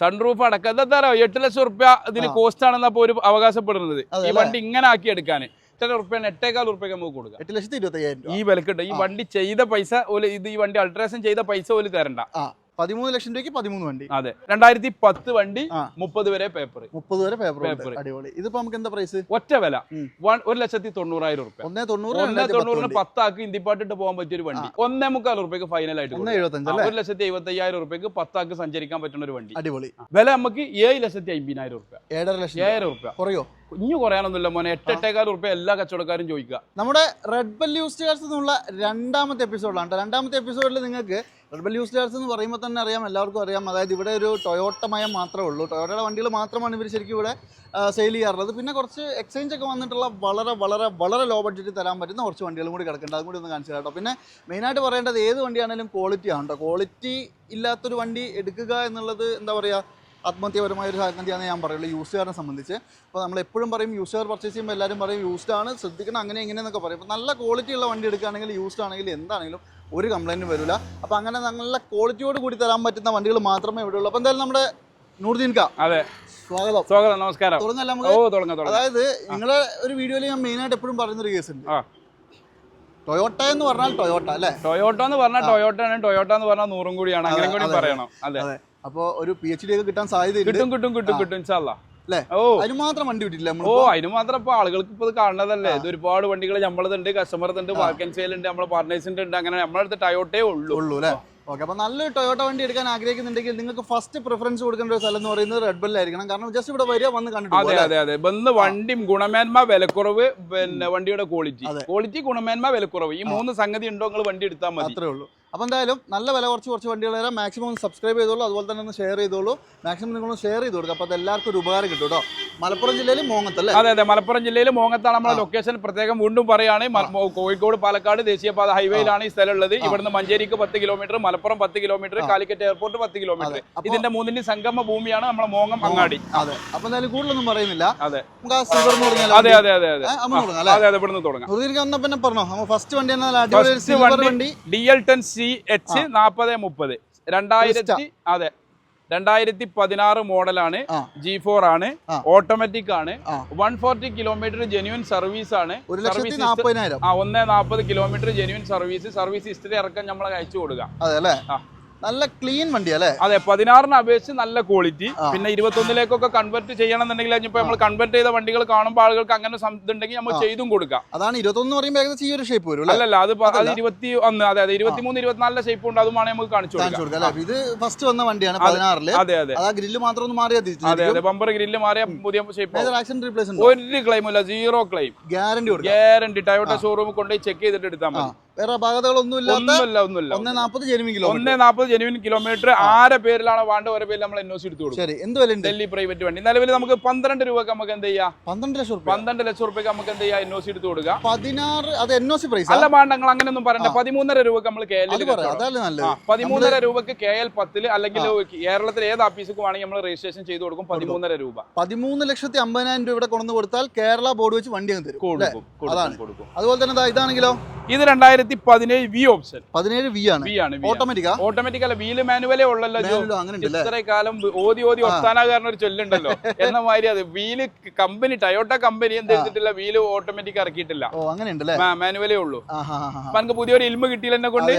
Sunroof അടക്കം. എന്താ അറിയോ? എട്ട് ലക്ഷം റുപ്യ ഇതിന് കോസ്റ്റ് ആണെന്നാ ഇപ്പൊ ഒരു അവകാശപ്പെടുന്നത്. ഈ വണ്ടി ഇങ്ങനെ ആക്കി എടുക്കാൻ എട്ടര റുപ്യ എട്ടേക്കാൾ റുപ്യക്ക് നമുക്ക് കൊടുക്കാം. എട്ട് ലക്ഷത്തി ഇരുപത്തി ഈ വിലക്കുണ്ട് ഈ വണ്ടി ചെയ്ത പൈസ ഇത് ഈ വണ്ടി അൾട്രേഷൻ ചെയ്ത പൈസ ഓൽ തരണ്ട. പതിമൂന്ന് ലക്ഷം രൂപയ്ക്ക് പതിമൂന്ന് വണ്ടി. അതെ. രണ്ടായിരത്തി പത്ത് വണ്ടി. മുപ്പത് വരെ പേപ്പർ മുപ്പത് വരെ പേപ്പർ പേപ്പർ അടിപൊളി. ഇതിപ്പോ നമുക്ക് എന്താ പ്രൈസ് ഒറ്റ വില. ഒരു ലക്ഷത്തി തൊണ്ണൂറായിരം റുപ്യ ഒന്നേ തൊണ്ണൂറ് ഒന്നേ തൊണ്ണൂറിന്. പത്താക്ക് ഇന്ത്യപ്പാട്ടിട്ട് പോകാൻ പറ്റിയ ഒരു വണ്ടി. ഒന്നേ മുക്കാൽ റുപ്യക്ക് ഫൈനൽ ആയിട്ട് ഒരു ലക്ഷത്തി എഴുപത്തി അയ്യായിരം റുപ്യക്ക് പത്താക്ക് സഞ്ചരിക്കാൻ പറ്റുന്ന ഒരു വണ്ടി. അടിപൊളി. വില നമുക്ക് ഏഴ് ലക്ഷത്തി അമ്പതിനായിരം റുപ്യ ഏഴര ലക്ഷം ഏഴായിരം റുപ്യ കുറയോ? കുഞ്ഞു കുറയാനൊന്നുമില്ല മോനെ. എട്ട് എട്ടേക്കാൽ റുപ്യ എല്ലാ കച്ചവടക്കാരും ചോദിക്കുക. നമ്മുടെ റെഡ് ബെൽ യൂസ് കാർസ് എന്നുള്ള രണ്ടാമത്തെ എപ്പിസോഡാണ്. രണ്ടാമത്തെ എപ്പിസോഡിൽ നിങ്ങൾക്ക് റെഡ് ബെൽ യൂസ് കാർസ് എന്ന് പറയുമ്പോൾ തന്നെ അറിയാം എല്ലാവർക്കും അറിയാം. അതായത് ഇവിടെ ഒരു ടൊയോട്ടമയം മാത്രമേ ഉള്ളൂ. ടൊയോട്ടയുടെ വണ്ടികൾ മാത്രമാണ് ഇവർ ശരിക്കും ഇവിടെ സെയിൽ ചെയ്യാറുള്ളത്. പിന്നെ കുറച്ച് എക്സ്ചേഞ്ച് ഒക്കെ വന്നിട്ടുള്ള വളരെ വളരെ വളരെ ലോ ബഡ്ജറ്റിൽ തരാൻ പറ്റുന്ന കുറച്ച് വണ്ടികളും കൂടി കിടക്കുന്നുണ്ട്. അതും കൂടി ഒന്ന് കാണിച്ചു കേട്ടോ പിന്നെ മെയിനായിട്ട് പറയേണ്ടത് ഏത് വണ്ടിയാണെങ്കിലും ക്വാളിറ്റി ആണ് കേട്ടോ ക്വാളിറ്റി ഇല്ലാത്തൊരു വണ്ടി എടുക്കുക എന്നുള്ളത് എന്താ പറയുക ആത്മഹത്യപരമായ ഒരു സംഗതിയാണ് ഞാൻ പറയുള്ളൂ യൂസുകാരനെ സംബന്ധിച്ച്. അപ്പോൾ നമ്മൾ എപ്പോഴും പറയും യൂസുകാർ പർച്ചേസ് ചെയ്യുമ്പോൾ എല്ലാവരും പറയും യൂസ്ഡ് ആണ് ശ്രദ്ധിക്കണം അങ്ങനെ ഇങ്ങനെ എന്നൊക്കെ പറയും. അപ്പോൾ നല്ല ക്വാളിറ്റി ഉള്ള വണ്ടി എടുക്കുകയാണെങ്കിൽ യൂസ്ഡ് ആണെങ്കിൽ എന്താണെങ്കിലും ഒരു കംപ്ലൈന്റും വരില്ല. അപ്പോൾ അങ്ങനെ നല്ല ക്വാളിറ്റിയോട് കൂടി തരാൻ പറ്റുന്ന വണ്ടികൾ മാത്രമേ ഇവിടെ ഉള്ളൂ. അപ്പോൾ എന്തായാലും നമ്മുടെ അതെ. സ്വാഗതം. സ്വാഗതം നമസ്കാരം. തുടങ്ങല്ല നമുക്ക് തുടങ്ങാം അതായത് നിങ്ങളെ ഒരു വീഡിയോയിൽ ഞാൻ മെയിനായിട്ട് എപ്പോഴും പറയുന്നൊരു കേസ് ഉണ്ട്. ടൊയോട്ട എന്ന് പറഞ്ഞാൽ ടൊയോട്ട അല്ലേ? ടൊയോട്ട എന്ന് പറഞ്ഞാൽ. ടൊയോട്ട ആണ് ടൊയോട്ട എന്ന് പറഞ്ഞാൽ നൂറും കൂടിയാണ്. അങ്ങനെ കൂടി പറയണം. അതെ അതെ. അപ്പോൾ ഒരു പി എച്ച് ഡി ഒക്കെ കിട്ടാൻ സാധ്യത കിട്ടും കിട്ടും കിട്ടും ആ. കിട്ടും ഇൻഷാല്ലാ അല്ലേ? ഓ. അതിന് മാത്രം വണ്ടി വിട്ടില്ല ഓ അതിന് മാത്രം ഇപ്പൊ ആളുകൾക്ക് ഇപ്പൊ കാണുന്നതല്ലേ? ഇത് ഒരുപാട് വണ്ടികൾ നമ്മളതുണ്ട് കസ്റ്റമർ ഉണ്ട് വാക്കൻസിയിൽ ഉണ്ട് നമ്മളെ പാർട്ട്നേഴ്സിന്റെ ഉണ്ട് അങ്ങനെ നമ്മുടെ അടുത്ത് ടയോട്ടേ ഉള്ളൂ. ഉള്ളൂ അല്ലേ? ഓക്കെ അപ്പോൾ നല്ലൊരു ടൊയോട്ട വണ്ടി എടുക്കാൻ ആഗ്രഹിക്കുന്നുണ്ടെങ്കിൽ നിങ്ങൾക്ക് ഫസ്റ്റ് പ്രിഫറൻസ് കൊടുക്കേണ്ട ഒരു സ്ഥലം എന്ന് പറയുന്നത് റെഡ് ബെല്ലായിരിക്കണം കാരണം ജസ്റ്റ് ഇവിടെ വരിക വന്ന് കണ്ടിട്ട് അതെ അതെ അതെ. ബന്ന് വണ്ടിയും ഗുണമേന്മ വിലക്കുറവ് പിന്നെ വണ്ടിയുടെ ക്വാളിറ്റി ക്വാളിറ്റി ഗുണമേന്മ വിലക്കുറവ്. ഈ മൂന്ന് സംഗതി ഉണ്ടോ? നിങ്ങൾ വണ്ടി എടുത്താൽ മതി. അത്രേ ഉള്ളൂ. അപ്പോൾ എന്തായാലും നല്ല വില കുറച്ച് കുറച്ച് വണ്ടികൾ വരാം മാക്സിമം ഒന്ന് സബ്സ്ക്രൈബ് ചെയ്തോളൂ. അതുപോലെ തന്നെ ഒന്ന് ഷെയർ ചെയ്തോളൂ. മാക്സിമം നിങ്ങളൊന്ന് ഷെയർ ചെയ്ത് കൊടുക്കുക അപ്പോൾ അത് എല്ലാവർക്കും ഒരു ഉപകാരം കിട്ടും കേട്ടോ. മലപ്പുറം ജില്ലയിൽ മോങ്ങത്തല്ലേ അതെ അതെ. മലപ്പുറം ജില്ലയിൽ മോങ്ങത്താണ് നമ്മുടെ ലൊക്കേഷൻ പ്രത്യേകം വീണ്ടും പറയുകയാണ്. കോഴിക്കോട് പാലക്കാട് ദേശീയപാത ഹൈവേയിലാണ് ഈ സ്ഥലം ഉള്ളത് ഇവിടുന്ന് മഞ്ചേരിക്ക് പത്ത് കിലോമീറ്റർ മലപ്പുറം പത്ത് കിലോമീറ്റർ കാലിക്കറ്റ് എയർപോർട്ട് പത്ത് കിലോമീറ്റർ ഇതിന്റെ മൂന്നിന്റെ സംഗമ ഭൂമിയാണ് നമ്മുടെ മോങ്ങം അങ്ങാടി. അതെ. അപ്പൊ എന്തായാലും കൂടുതലൊന്നും പറയുന്നില്ല. അതെ. അതെ അതെ അതെ അതെ അതെ. ഇവിടുന്ന് തുടങ്ങാം. പിന്നെ പറഞ്ഞോ? ഫസ്റ്റ് വണ്ടി D L ten C H നാൽപ്പത് മുപ്പത്. രണ്ടായിരത്തി അതെ. രണ്ടായിരത്തി പതിനാറ് മോഡലാണ്. ജി ഫോർ ആണ്. ഓട്ടോമാറ്റിക് ആണ്. One forty kilometre genuine service ആണ്. സർവീസ് ആ ഒന്നേ നാൽപ്പത് kilometre genuine service service history ഇറക്കം നമ്മൾ അയച്ചു കൊടുക്കാം അതെ അല്ലേ? ആ. നല്ല ക്ലീൻ വണ്ടി അല്ലേ? അതെ പതിനാറിന് അപേക്ഷിച്ച് നല്ല ക്വാളിറ്റി. പിന്നെ ഇരുപത്തൊന്നിലേക്കൊക്കെ കൺവെർട്ട് ചെയ്യണമെന്നുണ്ടെങ്കിൽ ഇപ്പൊ നമ്മൾ കൺവെർട്ട് ചെയ്ത വണ്ടികൾ കാണുമ്പോൾ ആളുകൾക്ക് അങ്ങനെ ഇതുണ്ടെങ്കിൽ നമ്മൾ. ചെയ്തും കൊടുക്കാം. അതാണ് ഇരുപത്തൊന്ന് പറയുമ്പോൾ ഏകദേശം ഈ ഒരു ഷേപ്പ് വരും അല്ലേ? അല്ലല്ല അത്. ഇരുപത്തി ഒന്ന് അതെ അതെ ഇരുപത്തിമൂന്ന് ഇരുപത്തിനാലിലെ ഷേപ്പ് ഉണ്ട്. അതുമാണ് നമുക്ക് കാണിച്ചു കൊടുക്കാം. ഇത് ഫസ്റ്റ് വന്ന വണ്ടിയാണ്. പതിനാറിൽ. അതെ അതെ. ആ ഗ്രില്ല് മാത്രം ഒന്ന് അതെ അതെ ബമ്പർ ഗ്രില്ല് മാറിയ പുതിയ ഷേപ്പ് ഒരു ക്ലെയിം ഇല്ല zero claim guarantee guarantee Toyota ഷോറൂമിൽ കൊണ്ടുപോയി ചെക്ക് ചെയ്തിട്ട് എടുത്താൽ മതി. വേറെ അപാകതകളൊന്നും ഒന്നുമില്ല ഒന്നേ നാൽപ്പത് ജെനുവിൻ കിലോ ഒന്നേ നാൽപ്പത് ജെനുവിൻ കിലോമീറ്റർ ആരെ പേരിലാണ് വേണ്ട ഒരു പേരിൽ നമ്മൾ എൻഒസി എടുത്തു കൊടുക്കും. ശരി എന്ത് വില ഡൽഹി പ്രൈവറ്റ് വണ്ടി. നിലവിൽ നമുക്ക് പന്ത്രണ്ട് രൂപക്ക് നമുക്ക് എന്ത് ചെയ്യാം? പന്ത്രണ്ട് ലക്ഷം പന്ത്രണ്ട് ലക്ഷം റുപ്യക്ക് നമുക്ക് എന്ത് ചെയ്യാം? എൻഒസി എടുത്ത് കൊടുക്കുക പതിനാറ് അത് എൻഒസി പ്രൈസ് അല്ല വേണ്ട അങ്ങനെ ഒന്നും പറയണ്ട. പതിമൂന്നര രൂപക്ക് നമ്മൾ കെ എൽ പതിമൂന്നര രൂപക്ക് കെ എൽ പത്തിൽ അല്ലെങ്കിൽ കേരളത്തിൽ ഏത് ഓഫീസിൽ വേണമെങ്കിൽ നമ്മൾ രജിസ്ട്രേഷൻ ചെയ്ത് കൊടുക്കും. പതിമൂന്നര രൂപ. പതിമൂന്ന് ലക്ഷത്തി അമ്പതിനായിരം രൂപ ഇവിടെ കൊണ്ടു കൊടുത്താൽ കേരള ബോർഡ് വെച്ച് വണ്ടി അങ്ങ് തരും. അതാണ്. അതുപോലെ തന്നെ ഇതാണെങ്കിലോ? ഇത് രണ്ടായിരത്തി പതിനേഴ് വി ഓപ്ഷൻ. പതിനേഴ് വി ആണ്. വി ആണ് ഓട്ടോമാറ്റിക് ഓട്ടോമാറ്റിക് അല്ല വീൽ മാനുവലേ ഉള്ളല്ലോ ഇത്ര കാലം ഓതി ഓതി ഒത്താനാകാരണ ഒത്താനാകാരൻ ഒരു ചൊല്ലുണ്ടല്ലോ. എന്ന മാതിരി അത് വീൽ കമ്പനി ടയോട്ട കമ്പനി എന്ത് ചെയ്തിട്ടില്ല വീൽ ഓട്ടോമാറ്റിക് ഇറക്കിയിട്ടില്ല. മാനുവലേ ഉള്ളൂ. അപ്പൊ എനിക്ക് പുതിയൊരു ഇൽമ കിട്ടിയില്ല എന്നെ കൊണ്ട്?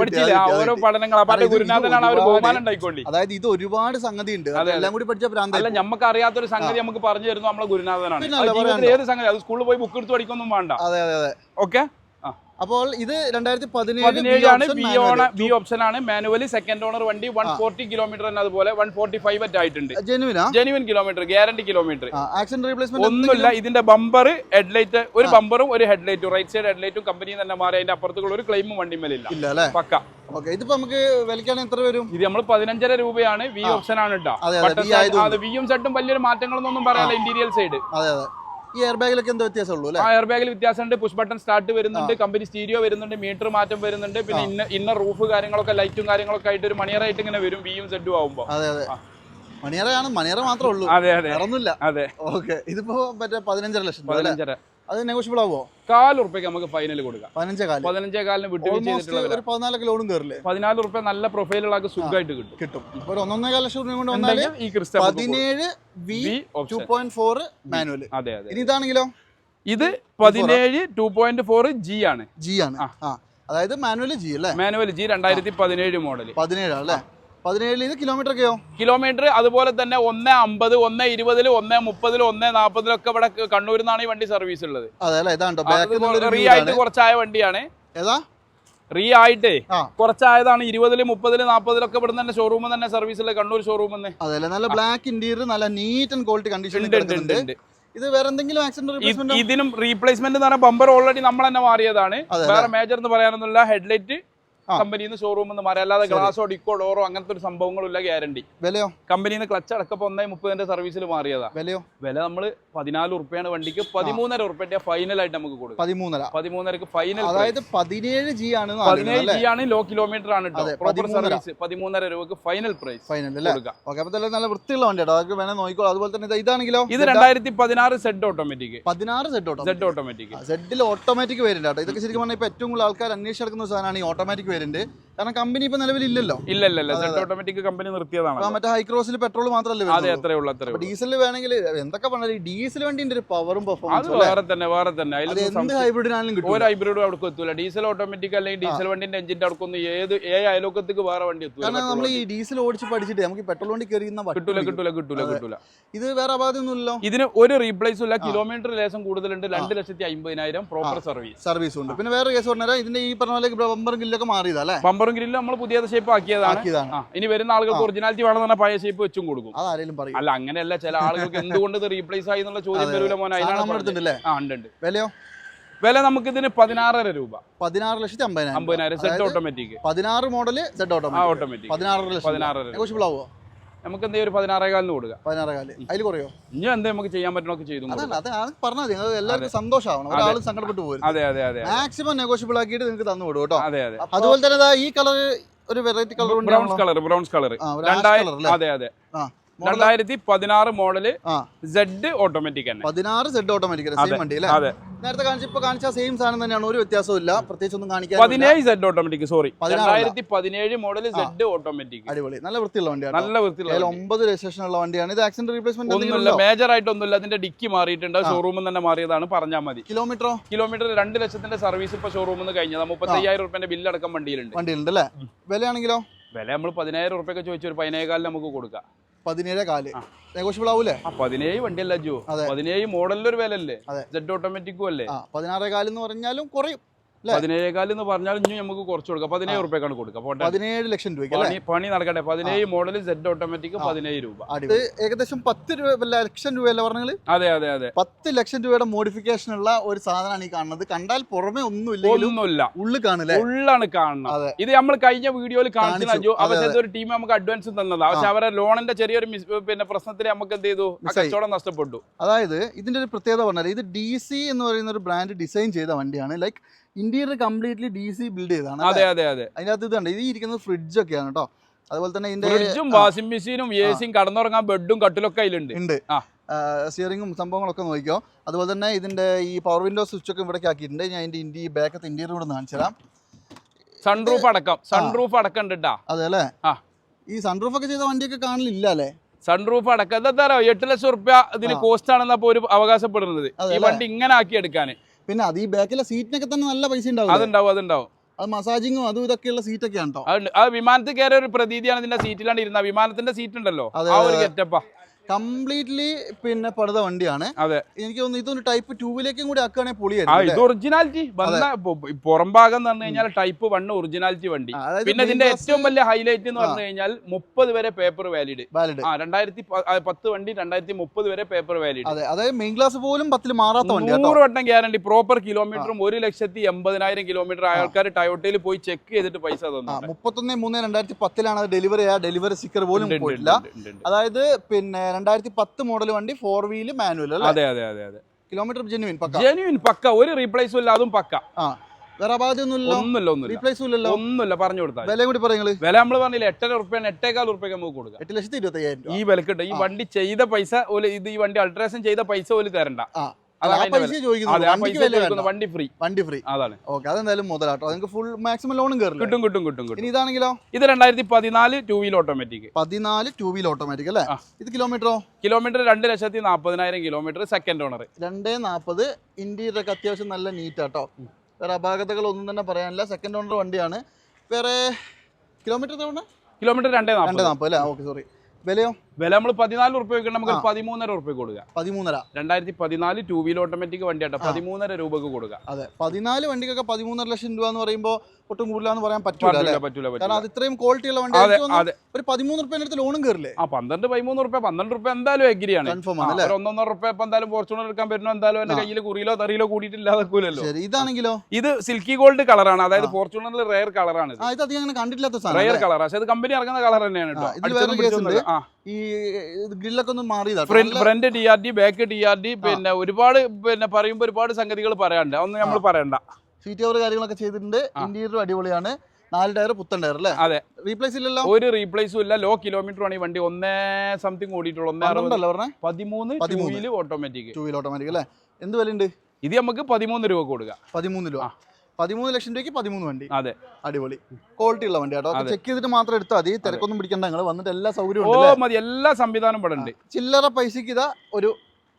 പഠിച്ചില്ല? ഓരോ പഠനങ്ങൾ. അപ്പൊ ഗുരുനാഥനാണ് അവർ ബഹുമാനം ഉണ്ടായിക്കൊള്ളി അതായത് ഇത് ഒരുപാട് സംഗതി ഉണ്ട് എല്ലാം കൂടി പഠിച്ച അല്ല നമുക്ക് അറിയാത്തൊരു സംഗതി നമുക്ക് പറഞ്ഞു തരുന്നു നമ്മളെ ഗുരുനാഥനാണ്? ഏത് സംഗതി? അത് സ്കൂളിൽ പോയി ബുക്ക് എടുത്ത് പഠിക്കൊന്നും വേണ്ട. അതെ അതെ അതെ. ഓക്കെ അപ്പോൾ ഇത് രണ്ടായിരത്തി പതിനേഴ് ഓപ്ഷൻ ആണ് മാനുവലി സെക്കൻഡ് ഓണർ വണ്ടി വൺ ഫോർട്ടി കിലോമീറ്റർ അതുപോലെ വൺ ഫോർട്ടി ഫൈവ് അറ്റ് ആയിട്ടുണ്ട് genuine kilometre guarantee kilometre replacement ഒന്നുമില്ല ഇതിന്റെ ബമ്പർ ഹെഡ്ലൈറ്റ് ഒരു ബമ്പറും ഒരു ഹെഡ്ലൈറ്റും റൈറ്റ് സൈഡ് ഹെഡ്ലൈറ്റും കമ്പനി തന്നെ മാറി അതിന്റെ അപ്പുറത്തുള്ള ഒരു ക്ലെയിമും വണ്ടി മേലില്ല പക്ക. ഓക്കെ ഇതിപ്പോ നമുക്ക് വിലക്കാണ് എത്ര വരും? ഇത് നമ്മൾ പതിനഞ്ചര രൂപയാണ് വി ഓപ്ഷൻ ആണ് കേട്ടോ. വിയും സെട്ടും വലിയൊരു മാറ്റങ്ങളൊന്നും പറയാനില്ല ഇന്റീരിയൽ സൈഡ് അതെ അതെ. ഈ എയർ ബാഗിലൊക്കെ എന്തോ വ്യത്യാസമുള്ളൂ അല്ലേ? എയർ ബാഗിൽ വ്യത്യാസമുണ്ട്. പുഷ് ബട്ടൺ സ്റ്റാർട്ട് വരുന്നുണ്ട്. കമ്പനി സ്റ്റീരിയോ വരുന്നുണ്ട്. മീറ്റർ മാറ്റം വരുന്നുണ്ട്. പിന്നെ ഇന്ന ഇന്ന റൂഫ് കാര്യങ്ങളൊക്കെ ലൈറ്റും കാര്യങ്ങളൊക്കെ ആയിട്ട് ഒരു മണിയറായിട്ട് ഇങ്ങനെ വരും. വിയും സെഡും ആവുമ്പോ. അതെ അതെ. മണിയറയാണ്. മണിയറ മാത്രമേ ഉള്ളൂ. അതെ അതെ. ഇറന്നില്ല അതെ. ഓക്കെ. ഇതിപ്പോ മറ്റേ പതിനഞ്ചര ലക്ഷം പതിനഞ്ചര. അത് നെഗോഷ്യബിൾ ആവോ കാൽ ഉറുപ്പ്യക്ക് നമുക്ക് ഫൈനൽ കൊടുക്കാം. പതിനഞ്ചേ കാൽ. പതിനഞ്ചേ കാലിന് വിട്ടു പതിനാലൊക്കെ ലോണും കയറില്ലേ പതിനാല് ഉറുപ്പ്യ നല്ല പ്രൊഫൈലുള്ളതൊക്കെ സുഖമായിട്ട് കിട്ടും. കിട്ടും. ഇപ്പൊ ഒരു ഒന്നൊന്നേകാൽ ലക്ഷം രൂപ കൊണ്ട് വന്നാൽ ഈ ക്രിസ്റ്റൽ പതിനേഴ് V two point four manual അതെ അതെ ഇനി ഇതാണെങ്കിലോ? ഇത് പതിനേഴ് ടു പോയിന്റ് ഫോർ ജി ആണ്. ജി ആണ്. അതായത് മാനുവൽ ജി അല്ലേ? മാനുവൽ ജി രണ്ടായിരത്തി പതിനേഴ് മോഡൽ പതിനേഴാണ് അല്ലേ? പതിനേഴിൽ ഇത് കിലോമീറ്റർ ഒക്കെയോ കിലോമീറ്റർ അതുപോലെ തന്നെ ഒന്ന് അമ്പത് ഒന്ന് ഇരുപതിൽ ഒന്ന് മുപ്പതിൽ ഒന്ന് നാൽപ്പതിലൊക്കെ ഇവിടെ കണ്ണൂരിൽ നിന്നാണ് ഈ വണ്ടി സർവീസ് ഉള്ളത്. അതെ ഇതാണ്ടോ റീ ആയിട്ട് കുറച്ചായ വണ്ടിയാണ്. ഏതാ? റീ ആയിട്ടേ കുറച്ചായതാണ് ഇരുപതിൽ മുപ്പതിൽ നാൽപ്പതിലൊക്കെ ഇവിടെ തന്നെ ഷോറൂമിൽ തന്നെ സർവീസിലെ കണ്ണൂർ ഷോറൂമിൽ അതെ നല്ല ബ്ലാക്ക് ഇന്റീരിയർ നല്ല നീറ്റ് ആൻഡ് ക്വാളിറ്റി കണ്ടീഷൻ ഉണ്ട് ഇത് വേറെ എന്തെങ്കിലും ആക്സിഡന്റ് ഇത് ഇതിനും റീപ്ലേസ്മെന്റ് എന്ന് പറഞ്ഞാൽ ബമ്പർ ഓൾറെഡി നമ്മൾ തന്നെ മാറിയതാണ്. വേറെ മേജർ എന്ന് പറയാനൊന്നുമില്ല. ഹെഡ്ലൈറ്റ്. കമ്പനിയിൽ നിന്ന് ഷോറൂമിൽ നിന്ന് മാറി. അല്ലാതെ ഗ്ലാസോ ഡിക്കോ ഡോറോ അങ്ങനത്തെ ഒരു സംഭവങ്ങളില്ല ഗ്യാരണ്ടി വിലയോ? കമ്പനിയിൽ നിന്ന് ക്ലച്ച് അടക്കപ്പോ ഒന്നേ മുപ്പതിന്റെ സർവീസിൽ മാറിയതാ. വിലയോ? വില നമ്മൾ പതിനാല് ഉറുപ്പ്യാണ് വണ്ടിക്ക്. പതിമൂന്നര ഉറുപ്പ്യ ഫൈനൽ ആയിട്ട് നമുക്ക് കൊടുക്കും. പതിമൂന്നര. പതിമൂന്നരക്ക് ഫൈനൽ അതായത് പതിനേഴ് ജി ആണ് പതിനേഴ് ജി ആണ് ലോ കിലോമീറ്റർ ആണ് പ്രോപ്പർ. സർവീസ് പതിമൂന്നര. രൂപക്ക് ഫൈനൽ പ്രൈസ് ഫൈനൽ ഓക്കെ അപ്പൊ നല്ല വൃത്തിയുള്ള വണ്ടിയാട്ടോ. അതൊക്കെ വേണേ നോക്കിക്കോളൂ. അതുപോലെ തന്നെ ഇതാണെങ്കിലോ? ഇത് രണ്ടായിരത്തി പതിനാറ് സെഡ് ഓട്ടോമാറ്റിക് പതിനാറ് സെഡ് ഓട്ടോ സെഡ് ഓട്ടോമാറ്റിക് സെഡിൽ ഓട്ടോമാറ്റിക് വരുന്നുണ്ട് ഇതൊക്കെ ശരിക്കും പറഞ്ഞാൽ ഇപ്പൊ ഏറ്റവും കൂടുതൽ ആൾക്കാർ അന്വേഷിച്ച് നടക്കുന്ന സാധനമാണ് ഈ ഓട്ടോമാറ്റിക് വേരിയന്റ് കാരണം കമ്പനി ഇപ്പൊ നിലവിലില്ലല്ലോ. ഇല്ലല്ലോ ഇല്ല ഇല്ല ഓട്ടോമാറ്റിക് കമ്പനി നിർത്തിയതാണ് മറ്റേ ഹൈക്രോസിൽ പെട്രോൾ മാത്രമല്ലേ അതെ വരുന്നത് അത്രേ ഉള്ളൂ അത്രേ ഡീസൽ വേണമെങ്കിൽ എന്തൊക്കെ പറഞ്ഞാൽ ഈ ഡീസൽ വണ്ടിന്റെ ഒരു പവറും പെർഫോമൻസും വേറെ തന്നെ വേറെ തന്നെ. എന്ത് കിട്ടും ഒരു ഹൈബ്രിഡും അവിടെ എത്തൂല. ഡീസൽ ഓട്ടോമാറ്റിക് അല്ലെങ്കിൽ ഡീസൽ വണ്ടിന്റെ എഞ്ചിന്റെ അടുക്കൊന്നും ഏത് ഏ അയലോക്കത്തേക്ക് വേറെ വണ്ടി എത്തൂല. കാരണം നമ്മൾ ഈ ഡീസൽ ഓടിച്ച് പഠിച്ചിട്ട് നമുക്ക് പെട്രോൾ വണ്ടി കയറിയുന്ന കിട്ടൂല കിട്ടൂല കിട്ടൂല കിട്ടൂല. ഇത് വേറെ അപാധമൊന്നുമില്ലല്ലോ ഇതിന് ഒരു റീപ്ലേസും ഇല്ല. കിലോമീറ്റർ ലേശം കൂടുതലുണ്ട്. രണ്ട് ലക്ഷത്തി അമ്പതിനായിരം പ്രോപ്പർ സർവീസ് സർവീസ് ഉണ്ട്. പിന്നെ വേറെ കേസ് പറഞ്ഞാൽ ഇതിന്റെ ഈ പറഞ്ഞ പോലെ ബമ്പറും ഗില്ലൊക്കെ മാറിയതാ അല്ലേ ബമ്പറും ഗ്രില്ലും നമ്മൾ പുതിയ ഷേപ്പ് ആക്കിയതാണ്. ഇനി വരുന്ന ആളുകൾക്ക് ഒറിജിനാലിറ്റി വേണമെന്ന് പറഞ്ഞാൽ പഴയ ഷേപ്പ് വെച്ചും കൊടുക്കും. അതാരേലും പറയും. അല്ല അങ്ങനെയല്ല ചില ആളുകൾക്ക് എന്തുകൊണ്ട് ഇത് റീപ്ലേസ് ആയി എന്നുള്ള ചോദ്യം വരൂല മോനെ. ആ ഉണ്ട് ഉണ്ട്. വിലയോ? വില നമുക്ക് ഇതിന് പതിനാറര രൂപ. പതിനാറ് ലക്ഷത്തി അമ്പതിനായിരം അമ്പതിനായിരം. സെറ്റ് ഓട്ടോമാറ്റിക് പതിനാറ് മോഡൽ സെറ്റ് ഓട്ടോമാറ്റിക് ഓട്ടോമാറ്റിക് പതിനാറ് പതിനാറര ആവോ നമുക്ക് എന്തെങ്കിലും ഒരു പതിനാറേകാലിന് കൊടുക്കാം. പതിനാറ് കാൽ അതിൽ കുറയോ? ഇനി എന്തെങ്കിലും നമുക്ക് ചെയ്യാൻ പറ്റണമൊക്കെ ചെയ്തു അതല്ല അത് പറഞ്ഞാൽ മതി. അത് എല്ലാവർക്കും സന്തോഷമാവണം ഒരാളും സങ്കടപ്പെട്ടു പോരും. അതെ അതെ അതെ മാക്സിമം നെഗോഷ്യബിൾ ആക്കിയിട്ട് നിങ്ങൾക്ക് തന്നു വിടും കേട്ടോ. അതെ അതെ. അതുപോലെ തന്നെ ദാ ഈ കളർ ഒരു variety colour browns colour browns colour അതെ അതെ. ആ. രണ്ടായിരത്തി പതിനാറ് മോഡൽ സെഡ് ഓട്ടോമാറ്റിക് തന്നെ. പതിനാറ് സെഡ് ഓട്ടോമാറ്റിക് സെയിം വണ്ടി അല്ലേ? അതെ. നേരത്തെ കാണിച്ചപ്പോ കാണിച്ച സെയിം സാധനം തന്നെയാണ്. ഒരു വ്യത്യാസവും ഇല്ല. പ്രത്യേകിച്ച് ഒന്നും കാണിക്കാൻ പതിനേഴ് സെഡ് ഓട്ടോമാറ്റിക് സോറി. രണ്ടായിരത്തി പതിനേഴ് മോഡൽ സെഡ് ഓട്ടോമാറ്റിക് അടിപൊളി. നല്ല വൃത്തിയുള്ള വണ്ടിയാണ് നല്ല വൃത്തിയുള്ള ഒമ്പത് രജിസ്ട്രേഷൻ ഉള്ള വണ്ടിയാണ്. ഇത് ആക്സിഡന്റ് റീപ്ലേസ്മെന്റ് ഒന്നുമില്ല. മേജർ ആയിട്ടൊന്നുമില്ല അതിന്റെ ഡിക്കി മാറിയിട്ടുണ്ട്. ഷോറൂമിൽ തന്നെ മാറിയതാണ്. പറഞ്ഞാൽ മതി. കിലോമീറ്ററോ? കിലോമീറ്റർ രണ്ട് ലക്ഷത്തിന്റെ സർവീസ് ഇപ്പൊ ഷോറൂമിൽ നിന്ന് കഴിഞ്ഞതാ. മുപ്പത്തയ്യായിരം റുപ്യന്റെ ബില്ലടക്കം വണ്ടിയിലുണ്ട്. വണ്ടിയിലുണ്ട് അല്ലേ? വിലയാണെങ്കിലോ? വില നമ്മൾ പതിനായിരം റുപ്യൊക്കെ ചോദിച്ചു ഒരു പതിനേകാലിന് നമുക്ക് കൊടുക്കാം. പതിനേഴ് കാൽ. നെഗോഷ്യബിൾ ആവൂലേ? ജോ. പതിനേഴ് മോഡലിലൊരു വില അല്ലേ അതെ. സെഡ് ഓട്ടോമാറ്റിക്കും അല്ലേ? പതിനാറേ കാൽ എന്ന് പറഞ്ഞാലും കുറയും. അല്ലേ? പതിനേഴേകാൽ എന്ന് പറഞ്ഞാൽ ഇനി നമുക്ക് കുറച്ച് കൊടുക്കാം. പതിനേഴ് റുപ്യക്കാണ് കൊടുക്കുക. പതിനേഴ് ലക്ഷം രൂപ പണി നടക്കട്ടെ. പതിനേഴ് മോഡൽ സെഡ് ഓട്ടോമാറ്റിക് പതിനേഴ് രൂപ. ഏകദേശം പത്ത് രൂപ ലക്ഷം രൂപയല്ലേ പറഞ്ഞത്? അതെ അതെ അതെ. പത്ത് ലക്ഷം രൂപയുടെ മോഡിഫിക്കേഷൻ ഉള്ള ഒരു സാധനമാണ് ഈ കാണുന്നത്. കണ്ടാൽ പുറമേ ഒന്നും ഇല്ലെങ്കിലും ഒന്നുമില്ല ഉള്ളിൽ കാണില്ലേ ഉള്ളാണ് കാണുന്നത്. ഇത് നമ്മൾ കഴിഞ്ഞ വീഡിയോയിൽ കാണിച്ചു. അവരുടെ ഒരു ടീം നമുക്ക് അഡ്വാൻസ് തന്നത്. പക്ഷെ അവരെ ലോണിന്റെ ചെറിയൊരു പിന്നെ പ്രശ്നത്തിൽ നമുക്ക് എന്ത് ചെയ്തു. കച്ചവടം നഷ്ടപ്പെട്ടു. അതായത് ഇതിന്റെ ഒരു പ്രത്യേകത പറഞ്ഞാൽ ഇത് ഡി സി എന്ന് പറയുന്ന ഒരു ബ്രാൻഡ് ഡിസൈൻ ചെയ്ത വണ്ടിയാണ്. Like interior completely D C build ചെയ്താണ് അതെ അതെ അതെ. അതിനകത്ത് ഇത് ഇത് ഇരിക്കുന്നത് ഫ്രിഡ്ജ് ഒക്കെയാണ് കേട്ടോ. അതുപോലെ തന്നെ ഇതിന്റെ ഫ്രിഡ്ജും വാഷിംഗ് മെഷീനും എ സിയും കടന്നുറങ്ങാൻ ബെഡും കട്ടിലൊക്കെ അതിലുണ്ട്. ഉണ്ട്. സ്റ്റിയറിങ്ങും സംഭവങ്ങളൊക്കെ നോക്കിയോ അതുപോലെ തന്നെ ഇതിന്റെ ഈ പവർ വിൻഡോ സ്വിച്ച് ഒക്കെ ഇവിടെ ആക്കിയിട്ടുണ്ട്. ഞാൻ ഇതിന്റെ ഇന്ത്യ ബാക്കത്ത് ഇന്റീരിയർ കൂടെ ഒന്ന് കാണിച്ചു തരാം. സൺറൂഫ് അടക്കം. സൺറൂഫ് അടക്കം ഉണ്ട് അതെ അല്ലേ? ആ. ഈ സൺറൂഫ് ഒക്കെ ചെയ്ത വണ്ടിയൊക്കെ കാണില്ല അല്ലേ? സൺറൂഫ് അടക്കം. എന്താ എട്ട് ലക്ഷം റുപ്യ ഇതിന് കോസ്റ്റ് ആണെന്നാ ഒരു അവകാശപ്പെടുന്നത്. ഈ വണ്ടി ഇങ്ങനെ ആക്കി എടുക്കാൻ പിന്നെ അത് ഈ ബാക്കിലെ സീറ്റിനൊക്കെ തന്നെ നല്ല പൈസ ഉണ്ടാവും അതുണ്ടാവും അതുണ്ടാവും. അത് മസാജിങ്ങും അതും ഇതൊക്കെയുള്ള സീറ്റൊക്കെയാണ് കേട്ടോ അത് വിമാനത്തിൽ കയറിയ ഒരു പ്രതീതിയാണ് ഇതിന്റെ സീറ്റിലാണ് ഇരുന്ന വിമാനത്തിന്റെ സീറ്റ് ഉണ്ടല്ലോ. അതെ, ആ ഒരു ഗെറ്റപ്പാ കംപ്ലീറ്റ്ലി പിന്നെ പടുത വണ്ടിയാണ്. അതെ. എനിക്ക് തോന്നുന്നു ഇതൊന്ന് ടൈപ്പ് ടൂവിലേക്കും കൂടി ആക്കുകയാണെങ്കിൽ പൊളിയായിരുന്നു ഇത് ഒറിജിനാലിറ്റി പുറം ഭാഗം എന്ന് പറഞ്ഞു കഴിഞ്ഞാൽ ടൈപ്പ് വൺ ഒറിജിനാലിറ്റി വണ്ടി. പിന്നെ ഇതിന്റെ ഏറ്റവും വലിയ ഹൈലൈറ്റ് എന്ന് പറഞ്ഞു കഴിഞ്ഞാൽ മുപ്പത് വരെ പേപ്പർ വാലിഡ് വാലിഡ് ആ രണ്ടായിരത്തി പത്ത് വണ്ടി രണ്ടായിരത്തി മുപ്പത് വരെ പേപ്പർ വാലിഡ് അതെ അതായത് മെയിൻ ക്ലാസ് പോലും പത്തിൽ മാറാത്ത വണ്ടി നൂറ് വട്ടം ഗ്യാരണ്ടി പ്രോപ്പർ കിലോമീറ്ററും ഒരു ലക്ഷത്തി എൺപതിനായിരം കിലോമീറ്റർ ആൾക്കാർ ടയോട്ടയിൽ പോയി ചെക്ക് ചെയ്തിട്ട് പൈസ തന്നെ. തന്നു മുപ്പത്തൊന്ന് മൂന്ന് രണ്ടായിരത്തി പത്തിലാണ് ഡെലിവറി ആ ഡെലിവറി സ്റ്റിക്കർ പോലും പോയിട്ടില്ല. അതായത് പിന്നെ രണ്ടായിരത്തി പത്ത് മോഡൽ വണ്ടി ഫോർ വീൽ മാനുവൽ അതെ അതെ അതെ അതെ. കിലോമീറ്റർ ജെനുവിൻ പക്ക? ജെനുവിൻ പക്ക. ഒരു റീപ്ലേസും ഇല്ല അതും പക്ക. ആ. വേറെ ഒന്നുമില്ല ഒന്നുമില്ല. റീപ്ലേസും ഇല്ലല്ലോ? ഒന്നുമില്ല പറഞ്ഞു കൊടുത്താൽ വില കൂടി പറയുന്നത് വില നമ്മൾ പറഞ്ഞില്ല എട്ടര എട്ടേകാൽ നമുക്ക് എട്ട് ലക്ഷത്തി ഇരുപത്തി ഈ വിലക്കിട്ട് ഈ വണ്ടി ചെയ്ത പൈസ ഇത് ഈ വണ്ടി അൾട്രേഷൻ ചെയ്ത പൈസ പോലും തരണ്ട. വേണ്ട. ഫ്രീ. വണ്ടി ഫ്രീ. അതാണ്. ഓക്കെ അതെന്തായാലും മുതലാട്ടോ. നിങ്ങൾക്ക് ഫുൾ മാക്സിമം ലോണും കയറില്ല കിട്ടും കിട്ടും കിട്ടും കിട്ടും. ഇനി ഇതാണെങ്കിലോ? ഇത് രണ്ടായിരത്തി പതിനാല് ടൂ വീൽ ഓട്ടോമാറ്റിക് പതിനാല് ടൂ വീൽ ഓട്ടോമാറ്റിക് അല്ലേ ഇത് കിലോമീറ്ററോ കിലോമീറ്റർ രണ്ട് ലക്ഷത്തി നാൽപ്പതിനായിരം കിലോമീറ്റർ സെക്കൻഡ് ഓണർ രണ്ടേ നാൽപ്പത് ഇന്റീരിയർ ഒക്കെ അത്യാവശ്യം നല്ല നീറ്റ് ആട്ടോ. വേറെ അപാകതകളൊന്നും തന്നെ പറയാനില്ല. സെക്കൻഡ് ഓണർ വണ്ടിയാണ്. വേറെ കിലോമീറ്റർ തവണ കിലോമീറ്റർ രണ്ടേ നാപ്പത്. നാൽപ്പത് അല്ലേ? ഓക്കെ സോറി വിലയോ? വില നമ്മൾ പതിനാല് റുപ്യ നമുക്ക് പതിമൂന്നര റുപ്യ കൊടുക്കുക പതിമൂന്നര. രണ്ടായിരത്തി പതിനാല് ടൂ വീൽ ഓട്ടോമാറ്റിക് വണ്ടിയാട്ടോ പതിമൂന്നര രൂപക്ക് കൊടുക്കുക അതെ പതിനാല് വണ്ടിക്കൊക്കെ പതിമൂന്നര ലക്ഷം രൂപ എന്ന് പറയുമ്പോൾ ഒട്ടും കൂടുതലാന്ന് പറയാൻ പറ്റില്ല അല്ലേ? പറ്റൂല പറ്റൂല. കാരണം അത് ഇത്രയും ക്വാളിറ്റി ഉള്ള വണ്ടി ഒരു പതിമൂന്ന് റുപ്യ അടുത്ത് ലോണും കയറില്ലേ ആ പന്ത്രണ്ട് പതിമൂന്ന് റുപ്യ പന്ത്രണ്ട് റുപ്യ എന്തായാലും എഗ്രിയാണ്. കൺഫേം ആണ് അല്ലേ? ഒരു ഒന്നൊന്നര റുപ്യ ഇപ്പൊ എന്തായാലും ഫോർച്യൂണർ എടുക്കാൻ പറ്റുന്ന എന്തായാലും എന്റെ കയ്യിൽ കുറിയിലോ തറിയിലോ കൂടിയിട്ടില്ലാതെക്കൂലല്ലോ. ശരി ഇതാണെങ്കിലോ? ഇത് സിൽക്കി ഗോൾഡ് കളറാണ് അതായത് ഫോർച്യൂണറിൽ റെയർ കളറാണ് ഇത്. അധികം അങ്ങനെ കണ്ടിട്ടില്ലാത്ത റെയർ? കളർ പക്ഷെ അത് കമ്പനി ഇറങ്ങുന്ന കളർ തന്നെയാണ് കേട്ടോ. ഈ ഗ്രില്ലൊക്കെ ഒന്ന് മാറിയതാണ് front D R D back D R D പിന്നെ ഒരുപാട് പിന്നെ പറയുമ്പോൾ ഒരുപാട് സംഗതികൾ പറയാണ്ട് അതൊന്നും നമ്മൾ പറയണ്ട. സീറ്റ് കവർ കാര്യങ്ങളൊക്കെ ചെയ്തിട്ടുണ്ട്. ഇന്റീരിയർ അടിപൊളിയാണ്. നാല് ടയർ പുത്തൻ ടയർ അല്ലേ? അതെ. റീപ്ലേസ് ഇല്ലല്ലോ? ഒരു റീപ്ലേസും ഇല്ല. ലോ കിലോമീറ്റർ ആണ് ഈ വണ്ടി. ഒന്നേ സംതിങ് ഓടിയിട്ടുള്ളൂ ഒന്നേ പതിമൂന്ന്. ടൂവിൽ ഓട്ടോമാറ്റിക് ടൂ വീൽ ഓട്ടോമാറ്റിക് അല്ലേ? എന്ത് വിലയുണ്ട്? ഇത് നമുക്ക് പതിമൂന്ന് രൂപ കൊടുക്കുക പതിമൂന്ന് രൂപ. പതിമൂന്ന് ലക്ഷം രൂപയ്ക്ക് പതിമൂന്ന് വണ്ടി. അതെ. അടിപൊളി. ക്വാളിറ്റി ഉള്ള വണ്ടി കേട്ടോ. ചെക്ക് ചെയ്തിട്ട് മാത്രം എടുത്താൽ മതി. തിരക്കൊന്നും പിടിക്കണ്ട. നിങ്ങൾ വന്നിട്ട് എല്ലാ സൗകര്യവും? മതി. എല്ലാ സംവിധാനം ഇവിടെ ഉണ്ട്. ചില്ലറ പൈസക്ക് ഇതാ ഒരു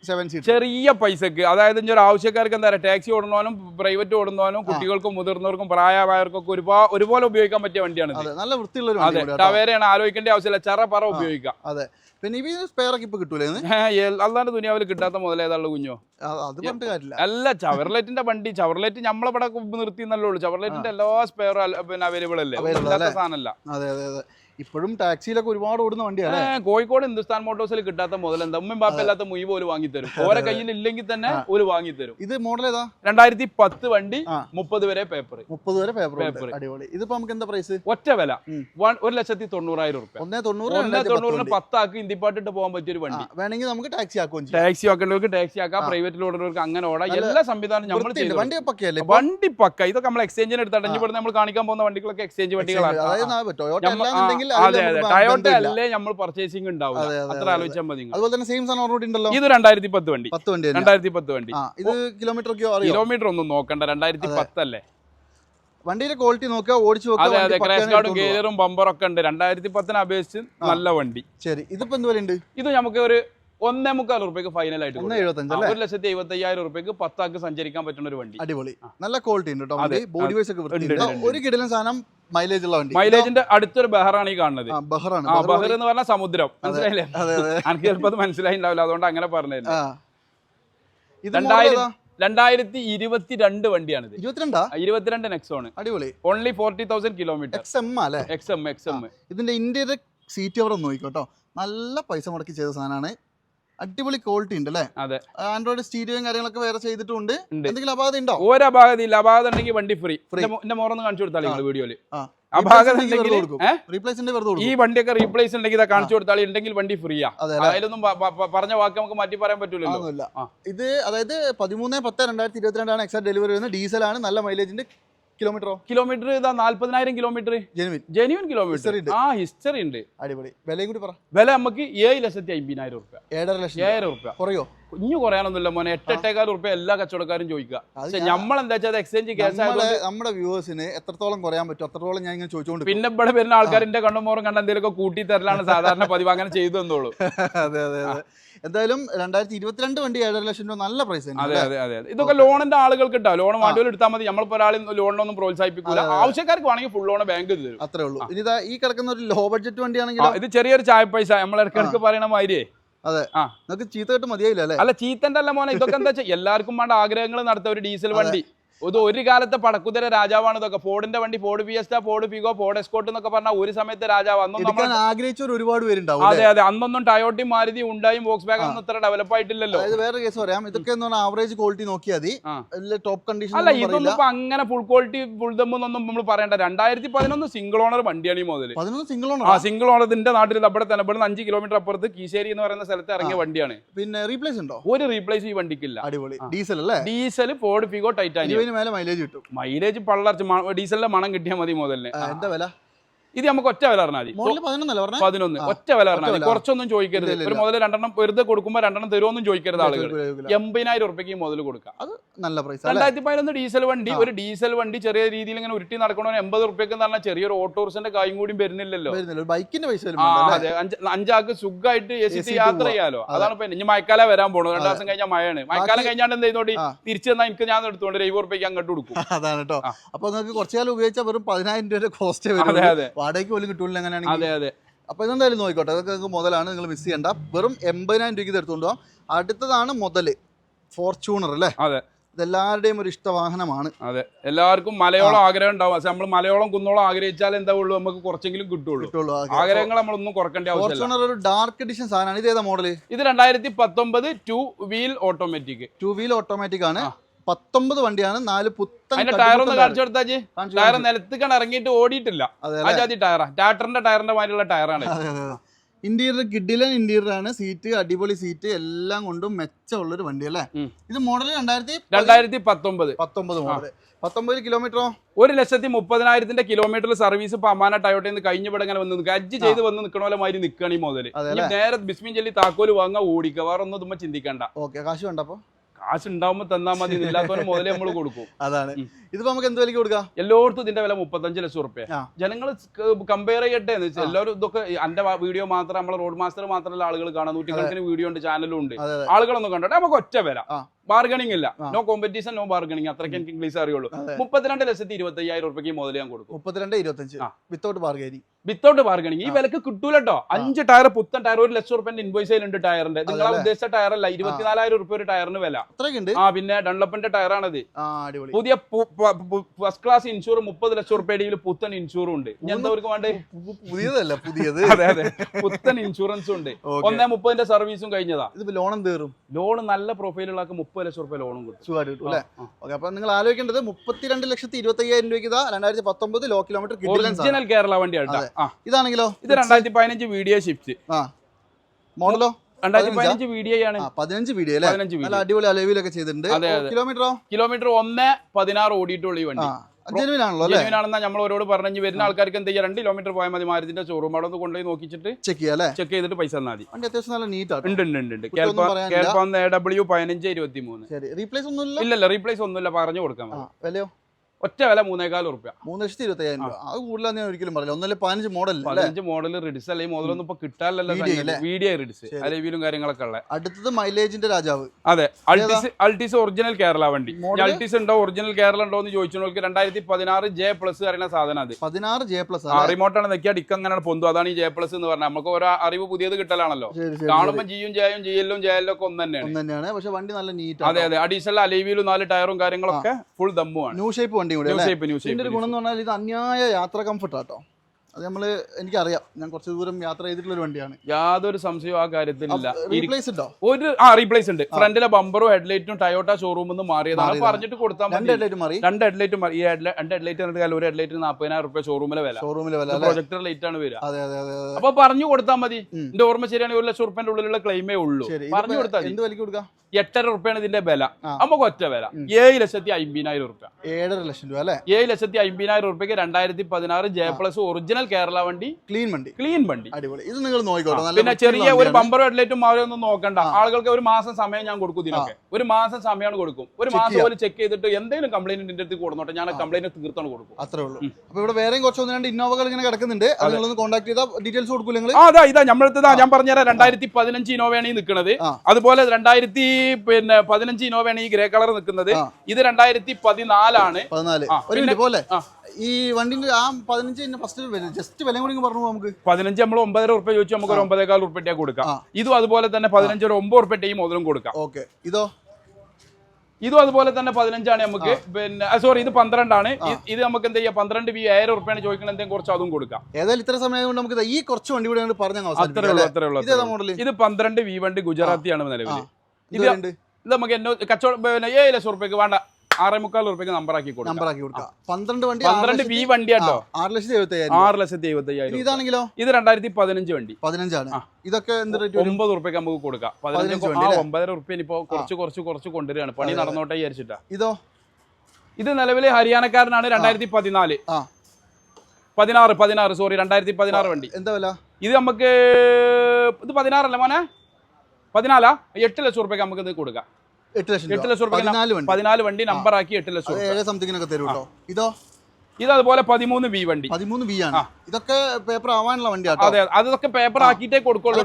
സെവൻ സീറ്റ് ചെറിയ പൈസക്ക്. അതായത് ഇനി ഒരു ആവശ്യക്കാർക്ക് എന്താ പറയുക? ടാക്സി ഓടുന്നവനും പ്രൈവറ്റ് ഓടുന്നവനും കുട്ടികൾക്കും മുതിർന്നവർക്കും പ്രായമായവർക്കൊക്കെ ഒരുപാട് ഒരുപോലെ ഉപയോഗിക്കാൻ പറ്റിയ വണ്ടിയാണ് നല്ല വൃത്തിയുള്ള ടവേരയാണ് ആലോചിക്കേണ്ട ആവശ്യമില്ല. ചെറ പറ ഉപയോഗിക്കാം. അതെ. പിന്നെ ഈ ഇപ്പൊ കിട്ടൂലേ? അല്ലാണ്ട് ദുനിയാവിൽ കിട്ടാത്ത മുതലേതാളുള്ള കുഞ്ഞോ? അത് പറഞ്ഞിട്ട് കാര്യമില്ല അല്ല ചവർലൈറ്റിന്റെ വണ്ടി ചവർലൈറ്റ് നമ്മളവിടെ നിർത്തി എന്നല്ലേ ഉള്ളൂ. ചവർലൈറ്റിന്റെ എല്ലാ സ്പെയറും പിന്നെ അവൈലബിൾ അല്ലേ? സാധനമല്ല അതെ അതെ അതെ. ഇപ്പോഴും ടാക്സിയിലൊക്കെ ഒരുപാട് ഓടുന്ന വണ്ടിയാണ് കോഴിക്കോട് ഹിന്ദുസ്ഥാൻ മോട്ടോഴ്സിൽ കിട്ടാത്ത മുതൽ എന്താ ഉമ്മയും പാപ്പ ഇല്ലാത്ത മുയ് പോലും വാങ്ങിത്തരും. ഓരോ കയ്യിൽ ഇല്ലെങ്കിൽ തന്നെ ഒരു വാങ്ങിത്തരും. ഇത് മോഡൽ ഏതാ? രണ്ടായിരത്തി പത്ത് വണ്ടി. മുപ്പത് വരെ പേപ്പർ മുപ്പത് വരെ പേപ്പർ പേപ്പർ അടിപൊളി. ഇതിപ്പോ നമുക്ക് എന്താ പ്രൈസ് ഒറ്റ വില. ഒരു ലക്ഷത്തി തൊണ്ണൂറായിരം റുപ്യ. ഒന്നേ തൊണ്ണൂറ് ഒന്നേ തൊണ്ണൂറിന്. പത്താക്ക് ഇന്ത്യപ്പാട്ടിട്ട് പോകാൻ പറ്റിയ ഒരു വണ്ടി. വേണമെങ്കിൽ നമുക്ക് ടാക്സി ആക്കുകയും ടാക്സി ആക്കേണ്ടവർക്ക് ടാക്സി ആക്കാം പ്രൈവറ്റിൽ ഓടുന്നവർക്ക് അങ്ങനെ ഓടാം. എല്ലാ സംവിധാനം നമ്മൾ. വണ്ടി പക്കയല്ലേ വണ്ടി പക്ക. ഇതൊക്കെ നമ്മൾ എക്സ്ചേഞ്ചിന് എടുത്താൽ ഇവിടെ നമ്മൾ കാണിക്കാൻ പോകുന്ന വണ്ടികളൊക്കെ എക്സ്ചേഞ്ച് വണ്ടികളാണ്. അതെ അതെ. ടയോട്ട അല്ലേ നമ്മൾ പർച്ചേസിംഗ് ഉണ്ടാവും അതെ, അതെ, അത്ര അതെ, ആലോചിച്ചാൽ മതി. അതുപോലെ തന്നെ സെയിം സാധനം ഓർമ്മ ഉണ്ടല്ലോ. ഇത് രണ്ടായിരത്തി പത്ത് വണ്ടി. പത്ത് വണ്ടി രണ്ടായിരത്തി പത്ത് വണ്ടി. ഇത് കിലോമീറ്റർ ഒക്കെ കിലോമീറ്റർ ഒന്നും നോക്കണ്ട. രണ്ടായിരത്തി പത്തല്ലേ വണ്ടിയുടെ ക്വാളിറ്റി നോക്കുക ഓടിച്ചു അതെ അതെ. ക്രാഷ് കാർഡും പോവാം. ഗേലറും ബമ്പറൊക്കെ ഉണ്ട്. രണ്ടായിരത്തി പത്തിനെ അപേക്ഷിച്ച് നല്ല വണ്ടി. ശരി. ഇതിപ്പോ എന്ത് ഉണ്ട് ഇത് നമുക്ക് ഒരു ഒന്നേ മുക്കാൽ റുപ്യക്ക് ഫൈനൽ ആയിട്ട് ഒരു ലക്ഷത്തി എഴുപത്തി അയ്യായിരം റുപ്യക്ക് പത്താക്ക് സഞ്ചരിക്കാൻ പറ്റുന്ന ഒരു വണ്ടി. അടിപൊളി. നല്ല ക്വാളിറ്റി ഉണ്ട് കേട്ടോ ബോഡി വൈസ് ഒക്കെ. ഒരു കിടലും സാധനം മൈലേജ് ഉള്ള വണ്ടി. മൈലേജിന്റെ അടുത്തൊരു ബഹറാണ് ഈ കാണുന്നത്. ബഹറാണ്. ബഹർ എന്ന് പറഞ്ഞാൽ സമുദ്രം. മനസ്സിലായില്ലേ? എനിക്ക് ചിലപ്പോൾ അത് മനസ്സിലായിണ്ടാവില്ല. അതുകൊണ്ട് അങ്ങനെ പറഞ്ഞില്ല രണ്ടായിരം രണ്ടായിരത്തി ഇരുപത്തി രണ്ട് വണ്ടിയാണിത്. ഇരുപത്തിരണ്ടാ? ഇരുപത്തിരണ്ട് നെക്സോൺ അടിപൊളി. Only forty thousand kilometre X M അല്ലേ? എക്സ് എം എക്സ് എം ഇതിന്റെ ഇന്ത്യയുടെ സീറ്റ് കവർ ഒന്ന് നോക്കിക്കോട്ടോ നല്ല പൈസ മുടക്കി ചെയ്ത സാധനമാണ്. അടിപൊളി ക്വാളിറ്റി ഉണ്ട് അല്ലേ അതെ ആൻഡ്രോയിഡ് സ്റ്റീരിയോയും കാര്യങ്ങളൊക്കെ വേറെ ചെയ്തിട്ടുണ്ട്. എന്തെങ്കിലും അപാകത ഉണ്ടോ? ഒരു അപാകത ഇല്ല. അപാകത ഉണ്ടെങ്കിൽ വണ്ടി ഫ്രീ. എന്റെ മോറൊന്ന് കാണിച്ചു കൊടുത്താൽ നിങ്ങൾ വെറുതെ ഈ വണ്ടിയൊക്കെ റീപ്ലേസ് ഉണ്ടെങ്കിൽ കാണിച്ചു കൊടുത്താൽ ഉണ്ടെങ്കിൽ വണ്ടി ഫ്രീയാ? അതിലൊന്നും പറഞ്ഞ വാക്ക് നമുക്ക് മാറ്റി പറയാൻ പറ്റൂലല്ലോ. ഇത് അതായത് പതിമൂന്ന് പത്ത് രണ്ടായിരത്തി ഇരുപത്തിരണ്ടാണ് എക്സാക്ട് ഡെലിവറി വരുന്നത്. ഡീസലാണ് നല്ല മൈലേജിന്റെ കിലോമീറ്ററോ? കിലോമീറ്റർ ഇതാ നാല്പതിനായിരം കിലോമീറ്റർ. ജെനുവിൻ. Genuine kilometre. ആ ഹിസ്റ്ററി ഉണ്ട്. അടിപൊളി. വിലയും കൂടി പറ. വില നമുക്ക് ഏഴ് ലക്ഷത്തി അമ്പതിനായിരം റുപ്യ ഏഴര ലക്ഷം ഏഴര റുപ്യ കുറയോ? കുഞ്ഞു കുറയാനൊന്നുമില്ല മോനെ. എട്ട് എട്ടേക്കാൽ റുപ്യ എല്ലാ കച്ചവടക്കാരും ചോദിക്കുക. പക്ഷെ നമ്മൾ എന്താ വെച്ചാൽ എക്സ്ചേഞ്ച് കേസ് നമ്മുടെ വ്യൂവേഴ്സിന് എത്രത്തോളം കുറയാൻ പറ്റും അത്രത്തോളം ഞാൻ ഇങ്ങനെ ചോദിച്ചോണ്ട് പിന്നെ ഇവിടെ വരുന്ന ആൾക്കാരിന്റെ കണ്ണും മോറും കണ്ട എന്തെങ്കിലുമൊക്കെ കൂട്ടി തരലാണ് സാധാരണ പതിവ്. അങ്ങനെ ചെയ്തു തന്നോളൂ. അതെ അതെ അതെ. എന്തായാലും രണ്ടായിരത്തി ഇരുപത്തിരണ്ട് വണ്ടി ഏഴര ലക്ഷം രൂപ നല്ല പ്രൈസ് അതെ അതെ അതെ ഇതൊക്കെ ലോണിന്റെ ആളുകൾക്ക് ഉണ്ടാവും ലോൺ വേണ്ടി എടുത്താൽ മതി. നമ്മളിപ്പോ ഒരാളെ ലോണിനൊന്നും പ്രോത്സാഹിപ്പിക്കില്ല ആവശ്യക്കാർക്ക് വേണമെങ്കിൽ ഫുൾ ലോൺ ബാങ്ക് തരും. അത്രേ ഉള്ളൂ. ഇനി ഇതാ ഈ കിടക്കുന്ന ഒരു ലോ ബഡ്ജറ്റ് വണ്ടിയാണെങ്കിൽ ഇത് ചെറിയൊരു ചായ പൈസ. നമ്മൾ ഇടയ്ക്കിടയ്ക്ക് പറയണ മാതിരിയേ. അതെ. ആ. നിങ്ങൾക്ക് ചീത്ത കെട്ട് മതിയായില്ല അല്ലേ? അല്ല ചീത്തന്റെ അല്ല മോനെ. ഇതൊക്കെ എന്താ വെച്ചാൽ എല്ലാവർക്കും വേണ്ട ആഗ്രഹങ്ങൾ നടത്ത ഒരു ഡീസൽ വണ്ടി. ഇത് ഒരു കാലത്തെ പടക്കുതിര രാജാവാണ് ഇതൊക്കെ. ഫോർഡിന്റെ വണ്ടി Ford Fiesta Ford Figo Ford Escort എന്നൊക്കെ പറഞ്ഞാൽ ഒരു സമയത്ത് രാജാവ്. അന്നും നമ്മൾ ആഗ്രഹിച്ചവർ ഒരുപാട് പേരുണ്ടാവും അതെ അതെ. അന്നൊന്നും ടയോട്ടി മാരുതി ഉണ്ടായും ബോക്സ് ബാഗ് ഒന്നും ഇത്ര ഡെവലപ്പ് ആയിട്ടില്ലല്ലോ. വേറെ കേസ് പറയാം. ഇതൊക്കെ ആവറേജ് ക്വാളിറ്റി നോക്കിയാൽ മതി. ടോപ്പ് കണ്ടീഷൻ അല്ല ഇതൊന്നും ഇപ്പൊ അങ്ങനെ ഫുൾ ക്വാളിറ്റി ഫുൾ ദമ്മെന്നൊന്നും നമ്മൾ പറയണ്ട. രണ്ടായിരത്തി പതിനൊന്ന് സിംഗിൾ ഓണർ വണ്ടിയാണ് ഈ മുതൽ സിംഗിൾ ഓണർ ആ സിംഗിൾ ഓണർ ഇതിന്റെ നാട്ടിൽ നമ്മുടെ തന്നെ. ഇവിടെ അഞ്ച് കിലോമീറ്റർ അപ്പുറത്ത് കീശേരി എന്ന് പറയുന്ന സ്ഥലത്ത് ഇറങ്ങിയ വണ്ടിയാണ്. പിന്നെ റീപ്ലേസ് ഉണ്ടോ? ഒരു റീപ്ലേസ് ഈ വണ്ടിക്കില്ല. അടിപൊളി. ഡീസൽ അല്ലേ? ഡീസൽ ഫോർഡ് ഫിഗോ ടൈറ്റാനിയം മേലെ മൈലേജ് കിട്ടും. മൈലേജ് പള്ളർച്ച് ഡീസലിന്റെ മണം കിട്ടിയാൽ മതി മുതലിന്. എന്താ വില? ഇത് നമുക്ക് ഒറ്റ വില പറഞ്ഞാൽ മതി. പതിനൊന്ന്. ഒറ്റ വില പറഞ്ഞാൽ മതി. കുറച്ചൊന്നും ചോദിക്കരുത്. ഒരു. മുതൽ രണ്ടെണ്ണം വെറുതെ കൊടുക്കുമ്പോൾ രണ്ടെണ്ണം തരുമൊന്നും ചോദിക്കരുത് ആളുകൾ. എൺപതിനായിരം ഉറുപ്പിക്ക് മുതൽ കൊടുക്കാം. നല്ല പ്രൈസ് രണ്ടായിരത്തി പതിനൊന്ന് ഡീസൽ വണ്ടി ഒരു ഡീസൽ വണ്ടി ചെറിയ രീതിയിൽ ഇങ്ങനെ ഉരുട്ടി നടക്കണോ എൺപത് ഉറുപ്പ്യക്ക് എന്ന് പറഞ്ഞാൽ ചെറിയൊരു ഓട്ടോറിസിന്റെ കായും കൂടി വരുന്നില്ലല്ലോ. ബൈക്കിന്റെ പൈസ? അതെ. അഞ്ചാക്ക് അഞ്ചാൾക്ക് സുഖമായിട്ട് എ സി യാത്ര ചെയ്യാലോ. അതാണ് ഇപ്പൊ ഇനി മഴക്കാലം വരാൻ പോണു രണ്ടു അതെ. ദിവസം കഴിഞ്ഞാൽ മഴയാണ്. മഴക്കാലം കഴിഞ്ഞാണ്ട് എന്ത് ചെയ്യുന്നോണ്ട് തിരിച്ചു തന്നാൽ എനിക്ക് ഞാൻ എടുത്തോണ്ട് ഒരു എഴുപത് ഉറുപ്പ്യക്ക് അങ്ങോട്ട് കൊടുക്കും. അതാണ് കേട്ടോ. അപ്പൊ നിങ്ങൾക്ക് കുറച്ചു കാലം ഉപയോഗിച്ചാൽ വെറും പതിനായിരം രൂപ കോസ്റ്റ് അതെ വരും അതെ. വാടകയ്ക്ക് പോലും കിട്ടൂല എങ്ങനെയാണെങ്കിൽ. അതെ അതെ. അപ്പൊ ഇതെന്തായാലും നോക്കിക്കോട്ടെ അതൊക്കെ നിങ്ങൾക്ക് മുതലാണ് നിങ്ങൾ മിസ് ചെയ്യണ്ട. വെറും എൺപതിനായിരം രൂപയ്ക്ക് ഇത് എടുത്തുകൊണ്ട് പോകാം അടുത്തതാണ് മുതൽ ഫോർച്യൂണർ അല്ലേ? അതെ. ഇതെല്ലാവരുടെയും ഒരു ഇഷ്ടവാഹനമാണ്. അതെ. എല്ലാവർക്കും മലയോളം ആഗ്രഹം ഉണ്ടാവും. പക്ഷെ നമ്മൾ മലയോളം കുന്നോളം ആഗ്രഹിച്ചാൽ എന്താ ഉള്ളൂ? നമുക്ക് കുറച്ചെങ്കിലും കിട്ടുള്ളൂ. കിട്ടുള്ളൂ ആഗ്രഹങ്ങൾ നമ്മളൊന്നും കുറക്കേണ്ട ഫോർച്യൂണർ ഒരു ഡാർക്ക് എഡിഷൻ സാധനമാണ്. ഇത് ഏതാ മോഡൽ ഇത് രണ്ടായിരത്തി പത്തൊമ്പത് two wheel automatic two wheel automatic ആണ്. പത്തൊമ്പത് വണ്ടിയാണ് നാല് പുത്തൻ അതിന്റെ ടയർ ഒന്ന് കടുപ്പമുള്ള കാണിച്ചു കൊടുത്താ കാണിച്ചു ടയർ. നിലത്തേക്കാണ് ഇറങ്ങിയിട്ട് ഓടിയിട്ടില്ല. ടയറാ ടാറ്ററിന്റെ ടയറിന്റെ മാതിരിയുള്ള ടയറാണ് ഇന്റീരിയർ കിഡിലൻ ഇന്റീരിയർ ആണ്. സീറ്റ് അടിപൊളി സീറ്റ് എല്ലാം കൊണ്ടും മെച്ചമുള്ള ഒരു വണ്ടി അല്ലേ ഇത് മോഡൽ രണ്ടായിരത്തി രണ്ടായിരത്തി പത്തൊമ്പത്. പത്തൊമ്പത് മോഡൽ പത്തൊമ്പത് കിലോമീറ്ററോ ഒരു ലക്ഷത്തി മുപ്പതിനായിരത്തിന്റെ കിലോമീറ്റർ സർവീസ് ഇപ്പൊ അമാന ടയോട്ടയിൽ നിന്ന് കഴിഞ്ഞ ഇങ്ങനെ വന്ന് നിൽക്കുക അജ്ജ് ചെയ്ത് വന്ന് നിൽക്കണ പോലെ മാതിരി നിൽക്കുകയാണ് ഈ ഇനി നേരെ ബിസ്മിൻ ചെല്ലി താക്കോൽ വാങ്ങാ ഓടിക്കുക വേറെ ഒന്നും ഇതുമ്പോ ചിന്തിക്കണ്ട. ഓക്കെ കാശ് വേണ്ട അപ്പൊ? കാശ് ഉണ്ടാവുമ്പോ തന്നാ മതി ഇല്ലാത്തവരെ മുതലേ നമ്മൾ കൊടുക്കും അതാണ്. ഇതിപ്പോ നമുക്ക് എന്ത് വിലക്ക് കൊടുക്കാം? എല്ലായിടത്തും ഇതിന്റെ വില മുപ്പത്തഞ്ച് ലക്ഷം റുപ്യ. ജനങ്ങൾ കമ്പയർ ചെയ്യട്ടെ എന്ന് വെച്ചാൽ എല്ലാവരും ഇതൊക്കെ എന്റെ വീഡിയോ മാത്രം നമ്മളെ റോഡ് മാസ്റ്റർ മാത്രമല്ല ആളുകൾ കാണാൻ നൂറ്റിക്കണക്കിന് വീഡിയോ ഉണ്ട് ചാനലും ഉണ്ട്. ആളുകളൊന്നും കണ്ടോട്ടെ. നമുക്ക് ഒറ്റ വില. ബാർഗണിങ് ഇല്ല. നോ കോമ്പറ്റീഷൻ നോ ബാർഗണിങ് അത്രയ്ക്ക് എനിക്ക് ഇംഗ്ലീഷ് അറിയുള്ളൂ. മുപ്പത്തിരണ്ട് ലക്ഷത്തി ഇരുപത്തി അയ്യായിരം റുപ്യക്ക് മുതൽ ഞാൻ കൊടുക്കും. മുപ്പത്തിരണ്ട് ഇരുപത്തഞ്ച്. വിത്തൗട്ട് ബാർഗൈനിങ് വിത്തൗട്ട് ബാർഗണിങ് ഈ. വിലക്ക് കിട്ടൂലട്ടോ അഞ്ച് ടയർ പുത്തൻ ടയർ ഒരു ലക്ഷം റുപ്യന്റെ ഇൻവോയ്സ് ഉണ്ട് ടയറിന്റെ നിങ്ങൾ? ഉദ്ദേശിച്ച ടയർ അല്ല ഇരുപത്തിനാലായിരം റുപ്യ ഒരു ടയറിന് വില. ആ പിന്നെ ഡൺലപ്പിന്റെ ടയറാണത് പുതിയ ഫസ്റ്റ് ക്ലാസ് ഇൻഷൂർ മുപ്പത് ലക്ഷം റുപ്യയുടെ പുത്തൻ ഇൻഷൂറും ഉണ്ട്. എന്തവർക്ക് എന്താ വേണ്ടേ? പുതിയതല്ല പുതിയത്. അതെ അതെ. പുത്തൻ ഇൻഷുറൻസ് ഉണ്ട്. ഒന്നേ മുപ്പതിന്റെ സർവീസും കഴിഞ്ഞതാ. ഇത് ലോൺ തീറും ലോൺ നല്ല പ്രൊഫൈലുള്ള മുപ്പത് ലക്ഷം റുപ്യ ലോണും കിട്ടും. ഓക്കെ അപ്പൊ നിങ്ങൾ ആലോചിക്കേണ്ടത് മുപ്പത്തിരണ്ട് ലക്ഷത്തി ഇരുപത്തി അയ്യായിരം രൂപയ്ക്ക് ഇതാ രണ്ടായിരത്തി പത്തൊമ്പത് ലോ കിലോമീറ്റർ ഒറിജിനൽ കേരള വണ്ടിയാണ് ഇതാണെങ്കിലോ? ഇത് രണ്ടായിരത്തി പതിനഞ്ച് വീഡിയോ ഷിഫ്റ്റ് ആ. മോഡലോ? രണ്ടായിരത്തി പതിനഞ്ചാ? പതിനഞ്ച് വീഡിയോ അല്ലേ? നല്ല അടിപൊളി അലവിലൊക്കെ ചെയ്തിട്ടുണ്ട്. അതെ, അതെ. കിലോമീറ്ററോ? കിലോമീറ്റർ ഒന്ന് പതിനാറ് ഓടിയിട്ടുള്ള ഈ വണ്ടി. ജെന്യൂൻ നമ്മൾ ഓരോട് പറഞ്ഞു വരുന്ന ആൾക്കാർക്ക് എന്ത് ചെയ്യാം? രണ്ട് കിലോമീറ്റർ പോയാൽ മതി മാരുതിന്റെ ഷോറൂം അവിടെ ഒന്ന് കൊണ്ടുപോയി നോക്കിച്ചിട്ട് ചെക്ക് ചെയ്യാം ചെക്ക് ചെയ്തിട്ട് പൈസ തന്നാൽ മതി. അത്യാവശ്യം നല്ല നീറ്റ് ഉണ്ട് ഉണ്ട് ഉണ്ട്. കേൾപ്പാൻ ഡബ്ല്യു പതിനഞ്ച് ഇരുപത്തി മൂന്ന് റീപ്ലേസ് ഒന്നും ഇല്ല റീപ്ലേസ് ഒന്നുമില്ല. പറഞ്ഞു കൊടുക്കാം വിലയോ? ഒറ്റ വില മൂന്നേകാൽ ഉറുപ്പ്യ. മൂന്ന് ലക്ഷത്തി ഇരുപത്തി അയ്യായിരം രൂപ അത് കൂടുതലാണ് ഞാൻ ഒരിക്കലും പറയില്ല ഒന്നല്ലേ പതിനഞ്ച് മോഡൽ പതിനഞ്ച് മോഡൽ റിഡിസ് അല്ലെങ്കിൽ മോഡലൊന്നും ഇപ്പൊ കിട്ടാനല്ലോ വീഡിയോ റിഡിസ്. അലവിയിലും കാര്യങ്ങളൊക്കെ ഉള്ള. അടുത്തത് മൈലേജിന്റെ രാജാവ്. അതെ. അൾട്ടിസ് അൾട്ടിസ് ഒറിജിനൽ കേരള വണ്ടി. അൾട്ടീസ് ഉണ്ടോ? ഒറിജിനൽ കേരള ഉണ്ടോ എന്ന് ചോദിച്ചവർക്ക് രണ്ടായിരത്തി പതിനാറ് ജെ പ്ലസ് പറയുന്ന സാധനം അത്. പതിനാറ് ജെ പ്ലസ് റിമോട്ടാണ് നെക്കിയാ ഡിക്ക് അങ്ങനെ പൊന്തു. അതാണ് ഈ ജെ പ്ലസ് എന്ന് പറഞ്ഞാൽ നമുക്ക് ഒരു അറിവ് പുതിയത് കിട്ടലാണല്ലോ. കാണുമ്പോൾ ജിയും ജയും ജിയലും ജയലും ഒക്കെ ഒന്ന് തന്നെയാണ്. പക്ഷെ വണ്ടി നല്ല നീറ്റ് അതെ അതെ. അഡീഷണൽ അലവിയിലും നാല് ടയറും കാര്യങ്ങളൊക്കെ ഫുൾ ദമ്മുമാണ് ന്യൂ ഷേപ്പ് വണ്ടി കൂടി അല്ലേ? ഇതിന്റെ ഒരു ഗുണം എന്ന് പറഞ്ഞാൽ ഇത് അന്യായ യാത്ര കംഫർട്ട് ആട്ടോ. അത് നമ്മൾ എനിക്കറിയാം. ഞാൻ കുറച്ച് ദൂരം യാത്ര ചെയ്തിട്ടുള്ള ഒരു വണ്ടിയാണ്. യാതൊരു സംശയവും ആ കാര്യത്തിലില്ല. റീപ്ലേസ് ഉണ്ടോ? ഒരു ആ റീപ്ലേസ് ഉണ്ട്. ഫ്രണ്ടിലെ ബമ്പറും ഹെഡ്ലൈറ്റും ടയോട്ട ഷോറൂമിൽ നിന്ന് മാറിയതാണ്. പറഞ്ഞിട്ട് കൊടുത്താൽ രണ്ട് ഹെഡ്ലൈറ്റ് മാറി? രണ്ട് ഹെഡ്ലൈറ്റും ഈ headli- രണ്ട് ഹെഡ്ലൈറ്റ് എന്നിട്ട് കാലം ഒരു ഹെഡ്ലൈറ്റിന് നാൽപ്പതിനായിരം റുപ്യ ഷോറൂമിലെ വില. ഷോറൂമിലെ വില പ്രൊജക്ടർ ലൈറ്റ് ആണ് വരിക. അതെ അതെ അതെ അപ്പൊ പറഞ്ഞു കൊടുത്താൽ മതി. എന്റെ ഓർമ്മ ശരിയാണെങ്കിൽ ഒരു ലക്ഷം റുപ്യന്റെ ഉള്ളിലുള്ള ക്ലെയിമേ ഉള്ളൂ. പറഞ്ഞു കൊടുത്താൽ എന്ത് വിലക്ക് കൊടുക്കാം? എട്ടര റുപ്യാണ് ഇതിന്റെ വില. നമുക്ക് ഒറ്റ വില. ഏഴ് ലക്ഷത്തി അമ്പതിനായിരം റുപ്യ ഏഴര ലക്ഷം രൂപ അല്ലേ? ഏഴ് ലക്ഷത്തി അമ്പതിനായിരം റുപ്യക്ക് രണ്ടായിരത്തി പതിനാറ് ജെ പ്ലസ് ഒറിജിനൽ കേരള വണ്ടി ക്ലീൻ വണ്ടി. ക്ലീൻ വണ്ടി. അടിപൊളി. ഇത് നിങ്ങൾ നോക്കിക്കോട്ടെ. പിന്നെ ചെറിയ ഒരു. ബമ്പർ ഹെഡ്ലൈറ്റും അവരൊന്നും നോക്കണ്ട. ആളുകൾക്ക് ഒരു മാസം സമയം ഞാൻ കൊടുക്കും ഇതിനൊക്കെ. ഒരു മാസം സമയമാണ് കൊടുക്കും. ഒരു മാസം പോലെ ചെക്ക് ചെയ്തിട്ട് എന്തെങ്കിലും കംപ്ലൈന്റ് എന്റെ അടുത്ത് കൊടുന്നോട്ടെ. ഞാൻ കംപ്ലൈന്റ് തീർത്താണ് കൊടുക്കും. അത്രേ ഉള്ളൂ. അപ്പൊ ഇവിടെ വേറെയും കുറച്ച് ഒന്ന് രണ്ട് ഇന്നോവകൾ ഇങ്ങനെ കിടക്കുന്നുണ്ട്. അത് നിങ്ങളൊന്ന് കോൺടാക്ട് ചെയ്താൽ ഡീറ്റെയിൽസ് കൊടുക്കൂല നിങ്ങൾ ആ അതാ ഇതാ നമ്മളെടുത്തതാ ഞാൻ പറഞ്ഞുതരാം. രണ്ടായിരത്തി പതിനഞ്ച് ഇന്നോവയാണ് ഈ നിൽക്കുന്നത് അതുപോലെ രണ്ടായിരത്തി പിന്നെ പതിനഞ്ച് ഇനോവയാണ് ഈ ഗ്രേ കളർ നിൽക്കുന്നത്. ഇത് രണ്ടായിരത്തി പതിനാലാണ് പോലെ. ഈ വണ്ടിന്റെ ആ പതിനഞ്ച് ഫസ്റ്റ് വില ജസ്റ്റ് വില കൂടി പറഞ്ഞു നമുക്ക്. പതിനഞ്ച് നമ്മൾ ഒമ്പതര ഉറുപ്പ ചോദിച്ചു നമുക്ക് ഒരു ഒമ്പതേകാൽ ഉറുപ്പിട്ടേ കൊടുക്കാം. ഇതും അതുപോലെ തന്നെ പതിനഞ്ച് ഒരു ഒമ്പത് ഉറുപ്പിട്ടേ ഈ മുതലും കൊടുക്കാം. ഓക്കെ. ഇതോ? ഇതും അതുപോലെ തന്നെ പതിനഞ്ചാണ് നമുക്ക്. പിന്നെ സോറി ഇത് പന്ത്രണ്ടാണ്. ഇത് നമുക്ക് എന്താ ചെയ്യാം പന്ത്രണ്ട് വി ആയിരം ഉറുപ്പിയാണ് ചോദിക്കണം എന്തെങ്കിലും കുറച്ച് അതും കൊടുക്കാം. ഏതായാലും ഇത്ര സമയം കൊണ്ട് നമുക്ക് ഈ കുറച്ച് വണ്ടി കൂടെ പറഞ്ഞു അത്രേ ഉള്ളൂ അത്രേ ഉള്ളൂ ഇത് പന്ത്രണ്ട് വി വണ്ടി ഗുജറാത്തിയാണ് ആണ് നിലവിൽ ഇത് ഇത് നമുക്ക് എന്നോ കച്ചവടം പിന്നെ ഏഴ് ലക്ഷം റുപ്യക്ക് വേണ്ട. ആറേ മുക്കാൽ ഉറുപ്പ്യക്ക് നമ്പർ ആക്കി കൊടുക്കാം. നമ്പർ ആക്കി കൊടുക്കാം. പന്ത്രണ്ട് വണ്ടി പന്ത്രണ്ട് വി വണ്ടിയാട്ടോ ആറ് ലക്ഷത്തി എഴുപത്തി അയ്യായിരം ആറ് ലക്ഷത്തി എഴുപത്തയ്യായിരം ഇതാണെങ്കിലോ? ഇത് രണ്ടായിരത്തി പതിനഞ്ച് വണ്ടി. പതിനഞ്ചാണ്. ഇതൊക്കെ എന്ത് റേറ്റ് വരും? ഒമ്പത് റുപ്യക്ക് നമുക്ക് കൊടുക്കാം. പതിനഞ്ച്? ഒമ്പതര റുപ്യ ഇനിയിപ്പോ കുറച്ച് കുറച്ച് കുറച്ച് കൊണ്ടുവരികയാണ്. പണി. നടന്നോട്ടെ വിചാരിച്ചിട്ടാ. ഇതോ? ഇത് നിലവിലെ ഹരിയാനക്കാരനാണ് രണ്ടായിരത്തി പതിനാല്. പതിനാറ് പതിനാറ് സോറി രണ്ടായിരത്തി പതിനാറ് വണ്ടി. എന്താ വില? ഇത് നമുക്ക് ഇത് പതിനാറല്ല മോനെ? പതിനാലാ? എട്ട് ലക്ഷം റുപ്യക്ക് നമുക്ക് ഇത് കൊടുക്കാം. എട്ട് ലക്ഷം എട്ട്. ലക്ഷം റുപ്യ പതിനാല് വണ്ടി. നമ്പർ ആക്കി എട്ട് ലക്ഷം സംതിങ്ങിനൊക്കെ തരും കേട്ടോ. ഇതോ? ഇത് അതുപോലെ പതിമൂന്ന് ബി വണ്ടി. പതിമൂന്ന് ബി ആണ്. ഇതൊക്കെ പേപ്പർ ആവാനുള്ള വണ്ടി അതെ അതൊക്കെ പേപ്പർ ആക്കിയിട്ടേ കൊടുക്കുള്ളൂ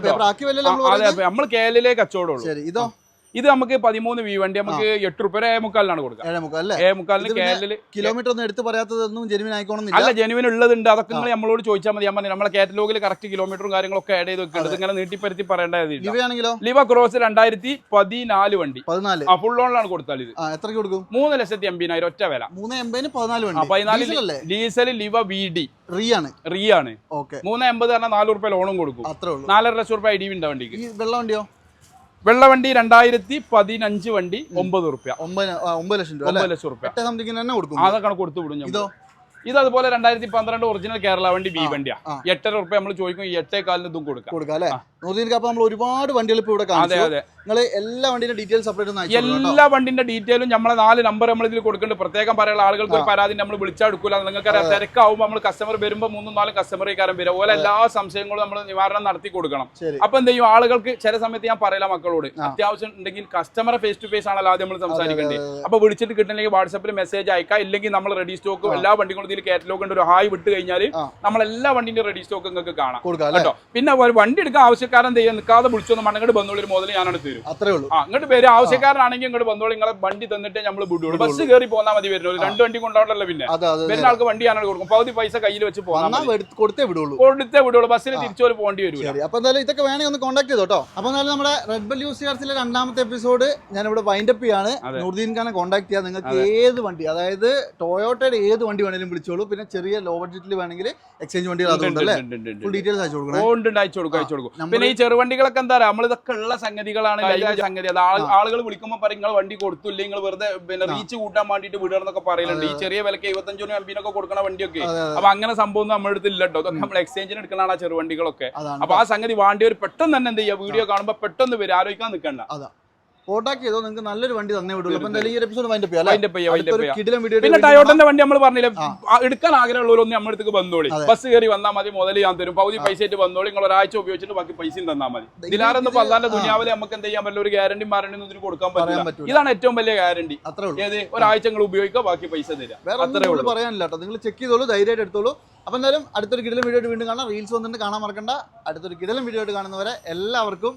നമ്മൾ കേരളയിലേ കച്ചവടമുള്ളൂ ഇതോ? ഇത് നമുക്ക് പതിമൂന്ന് വി വണ്ടി നമുക്ക് എട്ട് റുപ്യ ഏ മുക്കാലിനാണ് കൊടുക്കുക. കിലോമീറ്റർ ഒന്നും എടുത്ത് പറയാത്തതൊന്നും ജെനുവിൻ ആയിക്കോണമെന്നില്ല അല്ല ജെനുവിൻ ഉള്ളതുണ്ട്. അതൊക്കെ നിങ്ങൾ നമ്മളോട് ചോദിച്ചാൽ മതി. ഞാൻ പറഞ്ഞു നമ്മളെ കാറ്റലോഗിൽ കറക്റ്റ് കിലോമീറ്ററും കാര്യങ്ങളൊക്കെ ആഡ് ചെയ്ത് വെക്കുന്നത് ഇങ്ങനെ നീട്ടിപ്പരുത്തി പറയേണ്ടത് ലിവ ക്രോസ് രണ്ടായിരത്തി പതിനാല് വണ്ടി. പതിനാല്. ആ ഫുൾ ഓണിലാണ് കൊടുത്താൽ ഇത്. എത്രയ്ക്ക് കൊടുക്കും? മൂന്ന് ലക്ഷത്തി എൺപതിനായിരം ഒറ്റ വില. മൂന്ന് എൺപതിന് പതിനാല് വണ്ടി. പതിനാല് ഡീസൽ ലിവ വി ഡി റീ ആണ്. റീ ആണ്. ഓക്കെ. മൂന്ന് എൺപത് പറഞ്ഞാൽ നാല് റുപ്യ ലോണും കൊടുക്കും. അത്രേ ഉള്ളൂ. നാലര ലക്ഷം റുപ്യ ഐ ഡി ഉണ്ട് വണ്ടിക്ക്. ഈ വെള്ള വണ്ടിയോ? വെള്ള വണ്ടി രണ്ടായിരത്തി പതിനഞ്ച് വണ്ടി ഒമ്പത് റുപ്യ ഒമ്പത് ലക്ഷം രൂപ ഒമ്പത് ലക്ഷം റുപ്യ അതൊക്കെ കൊടുത്തു വിടും ഞമ്മൾ. ഇതോ അതുപോലെ രണ്ടായിരത്തി പന്ത്രണ്ട് ഒറിജിനൽ കേരള വണ്ടി ബി വണ്ടിയാ. എട്ടര റുപ്യ നമ്മൾ ചോദിക്കും എട്ടേ കാലിന് ഇതും കൊടുക്കാം. കൊടുക്കാം അല്ലേ? നൂറിന് അപ്പൊ നമ്മൾ ഒരുപാട് വണ്ടികൾ ഇപ്പൊ ഇവിടെ അതെ അതെ. നിങ്ങൾ എല്ലാ സെപ്പറേറ്റ് ഒന്ന് അയച്ചു എല്ലാ വണ്ടിന്റെ ഡീറ്റെയിലും നമ്മളെ നാല് നമ്പർ നമ്മൾ ഇതിൽ കൊടുക്കുന്നുണ്ട്. പ്രത്യേകം പറയാനുള്ള ആളുകൾക്ക് ഒരു പരാതി നമ്മൾ വിളിച്ചെടുക്കൂല നിങ്ങൾക്ക് തിരക്കാവുമ്പോൾ നമ്മൾ കസ്റ്റമർ വരുമ്പോൾ മൂന്നും നാലും കസ്റ്റമർ കാരം വരും. അതുപോലെ എല്ലാ സംശയങ്ങളും നമ്മൾ നിവാരണം നടത്തി കൊടുക്കണം. അപ്പൊ എന്ത് ചെയ്യും? ആളുകൾക്ക് ചില സമയത്ത് ഞാൻ പറയില്ല മക്കളോട്. അത്യാവശ്യം ഉണ്ടെങ്കിൽ കസ്റ്റമറെ ഫേസ് ടു ഫേസ് ആണല്ലോ ആദ്യം നമ്മൾ സംസാരിക്കേണ്ടത്. അപ്പൊ വിളിച്ചിട്ട് കിട്ടണമെങ്കിൽ വാട്സാപ്പിൽ മെസ്സേജ് അയക്കാം. ഇല്ലെങ്കിൽ നമ്മൾ റെഡി സ്റ്റോക്കും എല്ലാ വണ്ടികളും ഇതിൽ കാറ്റലോഗ് ഉണ്ട് ഒരു ഹായ് വിട്ട് കഴിഞ്ഞാൽ നമ്മളെല്ലാ വണ്ടിന്റെ റെഡി സ്റ്റോക്ക് നിങ്ങൾക്ക് കാണാം. കേട്ടോ? പിന്നെ ഒരു വണ്ടി എടുക്കാൻ ആവശ്യക്കാരൻ ചെയ്യാൻ നിൽക്കാതെ വിളിച്ചൊന്ന് മണ്ണങ്ങോട്ട് ബന്ധുള്ളിൽ മുതൽ ഞാനോട് തരും. അത്രേ ഉള്ളൂ. ആ ഇങ്ങോട്ട് പേര് ആവശ്യക്കാരനാണെങ്കിൽ ഇങ്ങോട്ട് ബന്ധുള്ള നിങ്ങളെ വണ്ടി തന്നിട്ട് നമ്മൾ വിടുള്ളൂ ബസ് കയറി പോന്നാൽ മതി വരുന്നത്. രണ്ട് വണ്ടി കൊണ്ടാണല്ലോ പിന്നെ. വരുന്ന ആൾക്ക് വണ്ടി ഞാനോട് കൊടുക്കും. പകുതി പൈസ കയ്യിൽ വെച്ച് പോകാം കൊടുത്തേ വിടുള്ളൂ. കൊടുത്തേ വിടുള്ളൂ. ബസ്സിൽ തിരിച്ചു പോകേണ്ടി വരും അപ്പൊ എന്തായാലും ഇതൊക്കെ വേണമെങ്കിൽ ഒന്ന് കോൺടാക്ട് ചെയ്തോ കേട്ടോ അപ്പൊ എന്തായാലും നമ്മുടെ റെഡ് ബെൽ യൂസ് കാർസിലെ രണ്ടാമത്തെ എപ്പിസോഡ് ഞാൻ ഇവിടെ വൈൻഡപ്പ് ചെയ്യാണ്. നൂർദീൻ ഖാനെ കോൺടാക്ട് ചെയ്യാൻ നിങ്ങൾക്ക് ഏത് വണ്ടി അതായത് ടൊയോട്ടയുടെ ഏത് വണ്ടി വേണമെങ്കിലും വിളിച്ചോളൂ പിന്നെ ചെറിയ ലോ ബഡ്ജറ്റിൽ വേണമെങ്കിൽ എക്സ്ചേഞ്ച് വണ്ടികൾ ഫുൾ ഡീറ്റെയിൽസ് അയച്ചു കൊടുക്കണേ. ഉണ്ട് അയച്ചു കൊടുക്കും അയച്ചു കൊടുക്കും. പിന്നെ ഈ ചെറുവണ്ടികളൊക്കെ എന്താ പറയാ നമ്മൾ ഇതൊക്കെ ഉള്ള സംഗതികളാണ് സംഗതി. അത് ആളുകൾ വിളിക്കുമ്പോൾ പറയും നിങ്ങൾ വണ്ടി കൊടുത്തില്ല? നിങ്ങൾ വെറുതെ പിന്നെ റീച്ച് കൂട്ടാൻ വേണ്ടിയിട്ട് വിടുകയെന്നൊക്കെ പറയലുണ്ട്. ഈ ചെറിയ വിലക്ക് എഴുപത്തഞ്ചിനും എംപിനൊക്കെ കൊടുക്കണ വണ്ടിയൊക്കെ. അപ്പൊ അങ്ങനെ സംഭവം നമ്മുടെ അടുത്ത് ഇല്ല കേട്ടോ അതൊക്കെ നമ്മൾ എക്സ്ചേഞ്ചിന് എടുക്കണതാണ് ആ ചെറുവണ്ടികളൊക്കെ അപ്പൊ ആ സംഗതി വാണ്ടി ഒരു പെട്ടെന്ന് തന്നെ എന്ത് ചെയ്യുക? വീഡിയോ കാണുമ്പോൾ പെട്ടെന്ന് വരും. ആലോചിക്കാൻ നിൽക്കണ്ട അതാ കോൺടാക്ട് ചെയ്തോ നിങ്ങൾക്ക് നല്ലൊരു വണ്ടി തന്നെ വിടുള്ളൂ. അപ്പൊ എന്തായാലും ഈ എപ്പിസോഡ് ചെയ്യാം Wind ചെയ്യാം, വീഡിയോ പിന്നെ ടയോട്ടന്റെ വണ്ടി നമ്മൾ പറഞ്ഞില്ലേ എടുക്കാൻ ആഗ്രഹമുള്ളവരൊന്നും നമ്മുടെ അടുത്തേക്ക് വന്നോളി. ബസ് കയറി വന്നാൽ മതി മുതൽ ഞാൻ തരും. പകുതി പൈസ ആയിട്ട് വന്നോളി നിങ്ങൾ ഒരാഴ്ച ഉപയോഗിച്ചിട്ട് ബാക്കി പൈസയും തന്നാൽ മതി. ദിലാറെന്ന് പറഞ്ഞാൽ ദുനിയാവിലെ നമുക്ക് എന്ത് ചെയ്യാൻ പറ്റില്ല ഒരു ഗ്യാരണ്ടി മാറണ്ടി ഇതിന് കൊടുക്കാൻ പറ്റില്ല. ഇതാണ് ഏറ്റവും വലിയ ഗ്യാരണ്ടി ഏത്? ഒരാഴ്ച നിങ്ങൾ ഉപയോഗിക്കുക ബാക്കി പൈസ തരാം അത്രേ ഉള്ളൂ. പറയാനില്ല കേട്ടോ. നിങ്ങൾ ചെക്ക് ചെയ്തോളൂ ധൈര്യമായിട്ട് എടുത്തോളൂ. അപ്പൊ എന്തായാലും അടുത്തൊരു കിടലം വീഡിയോ ആയിട്ട് വീണ്ടും കാണാം. റീൽസ് വന്നിട്ട് കാണാൻ മറക്കണ്ട. അടുത്തൊരു കിടലം വീഡിയോ ആയിട്ട് കാണുന്നവരെ എല്ലാവർക്കും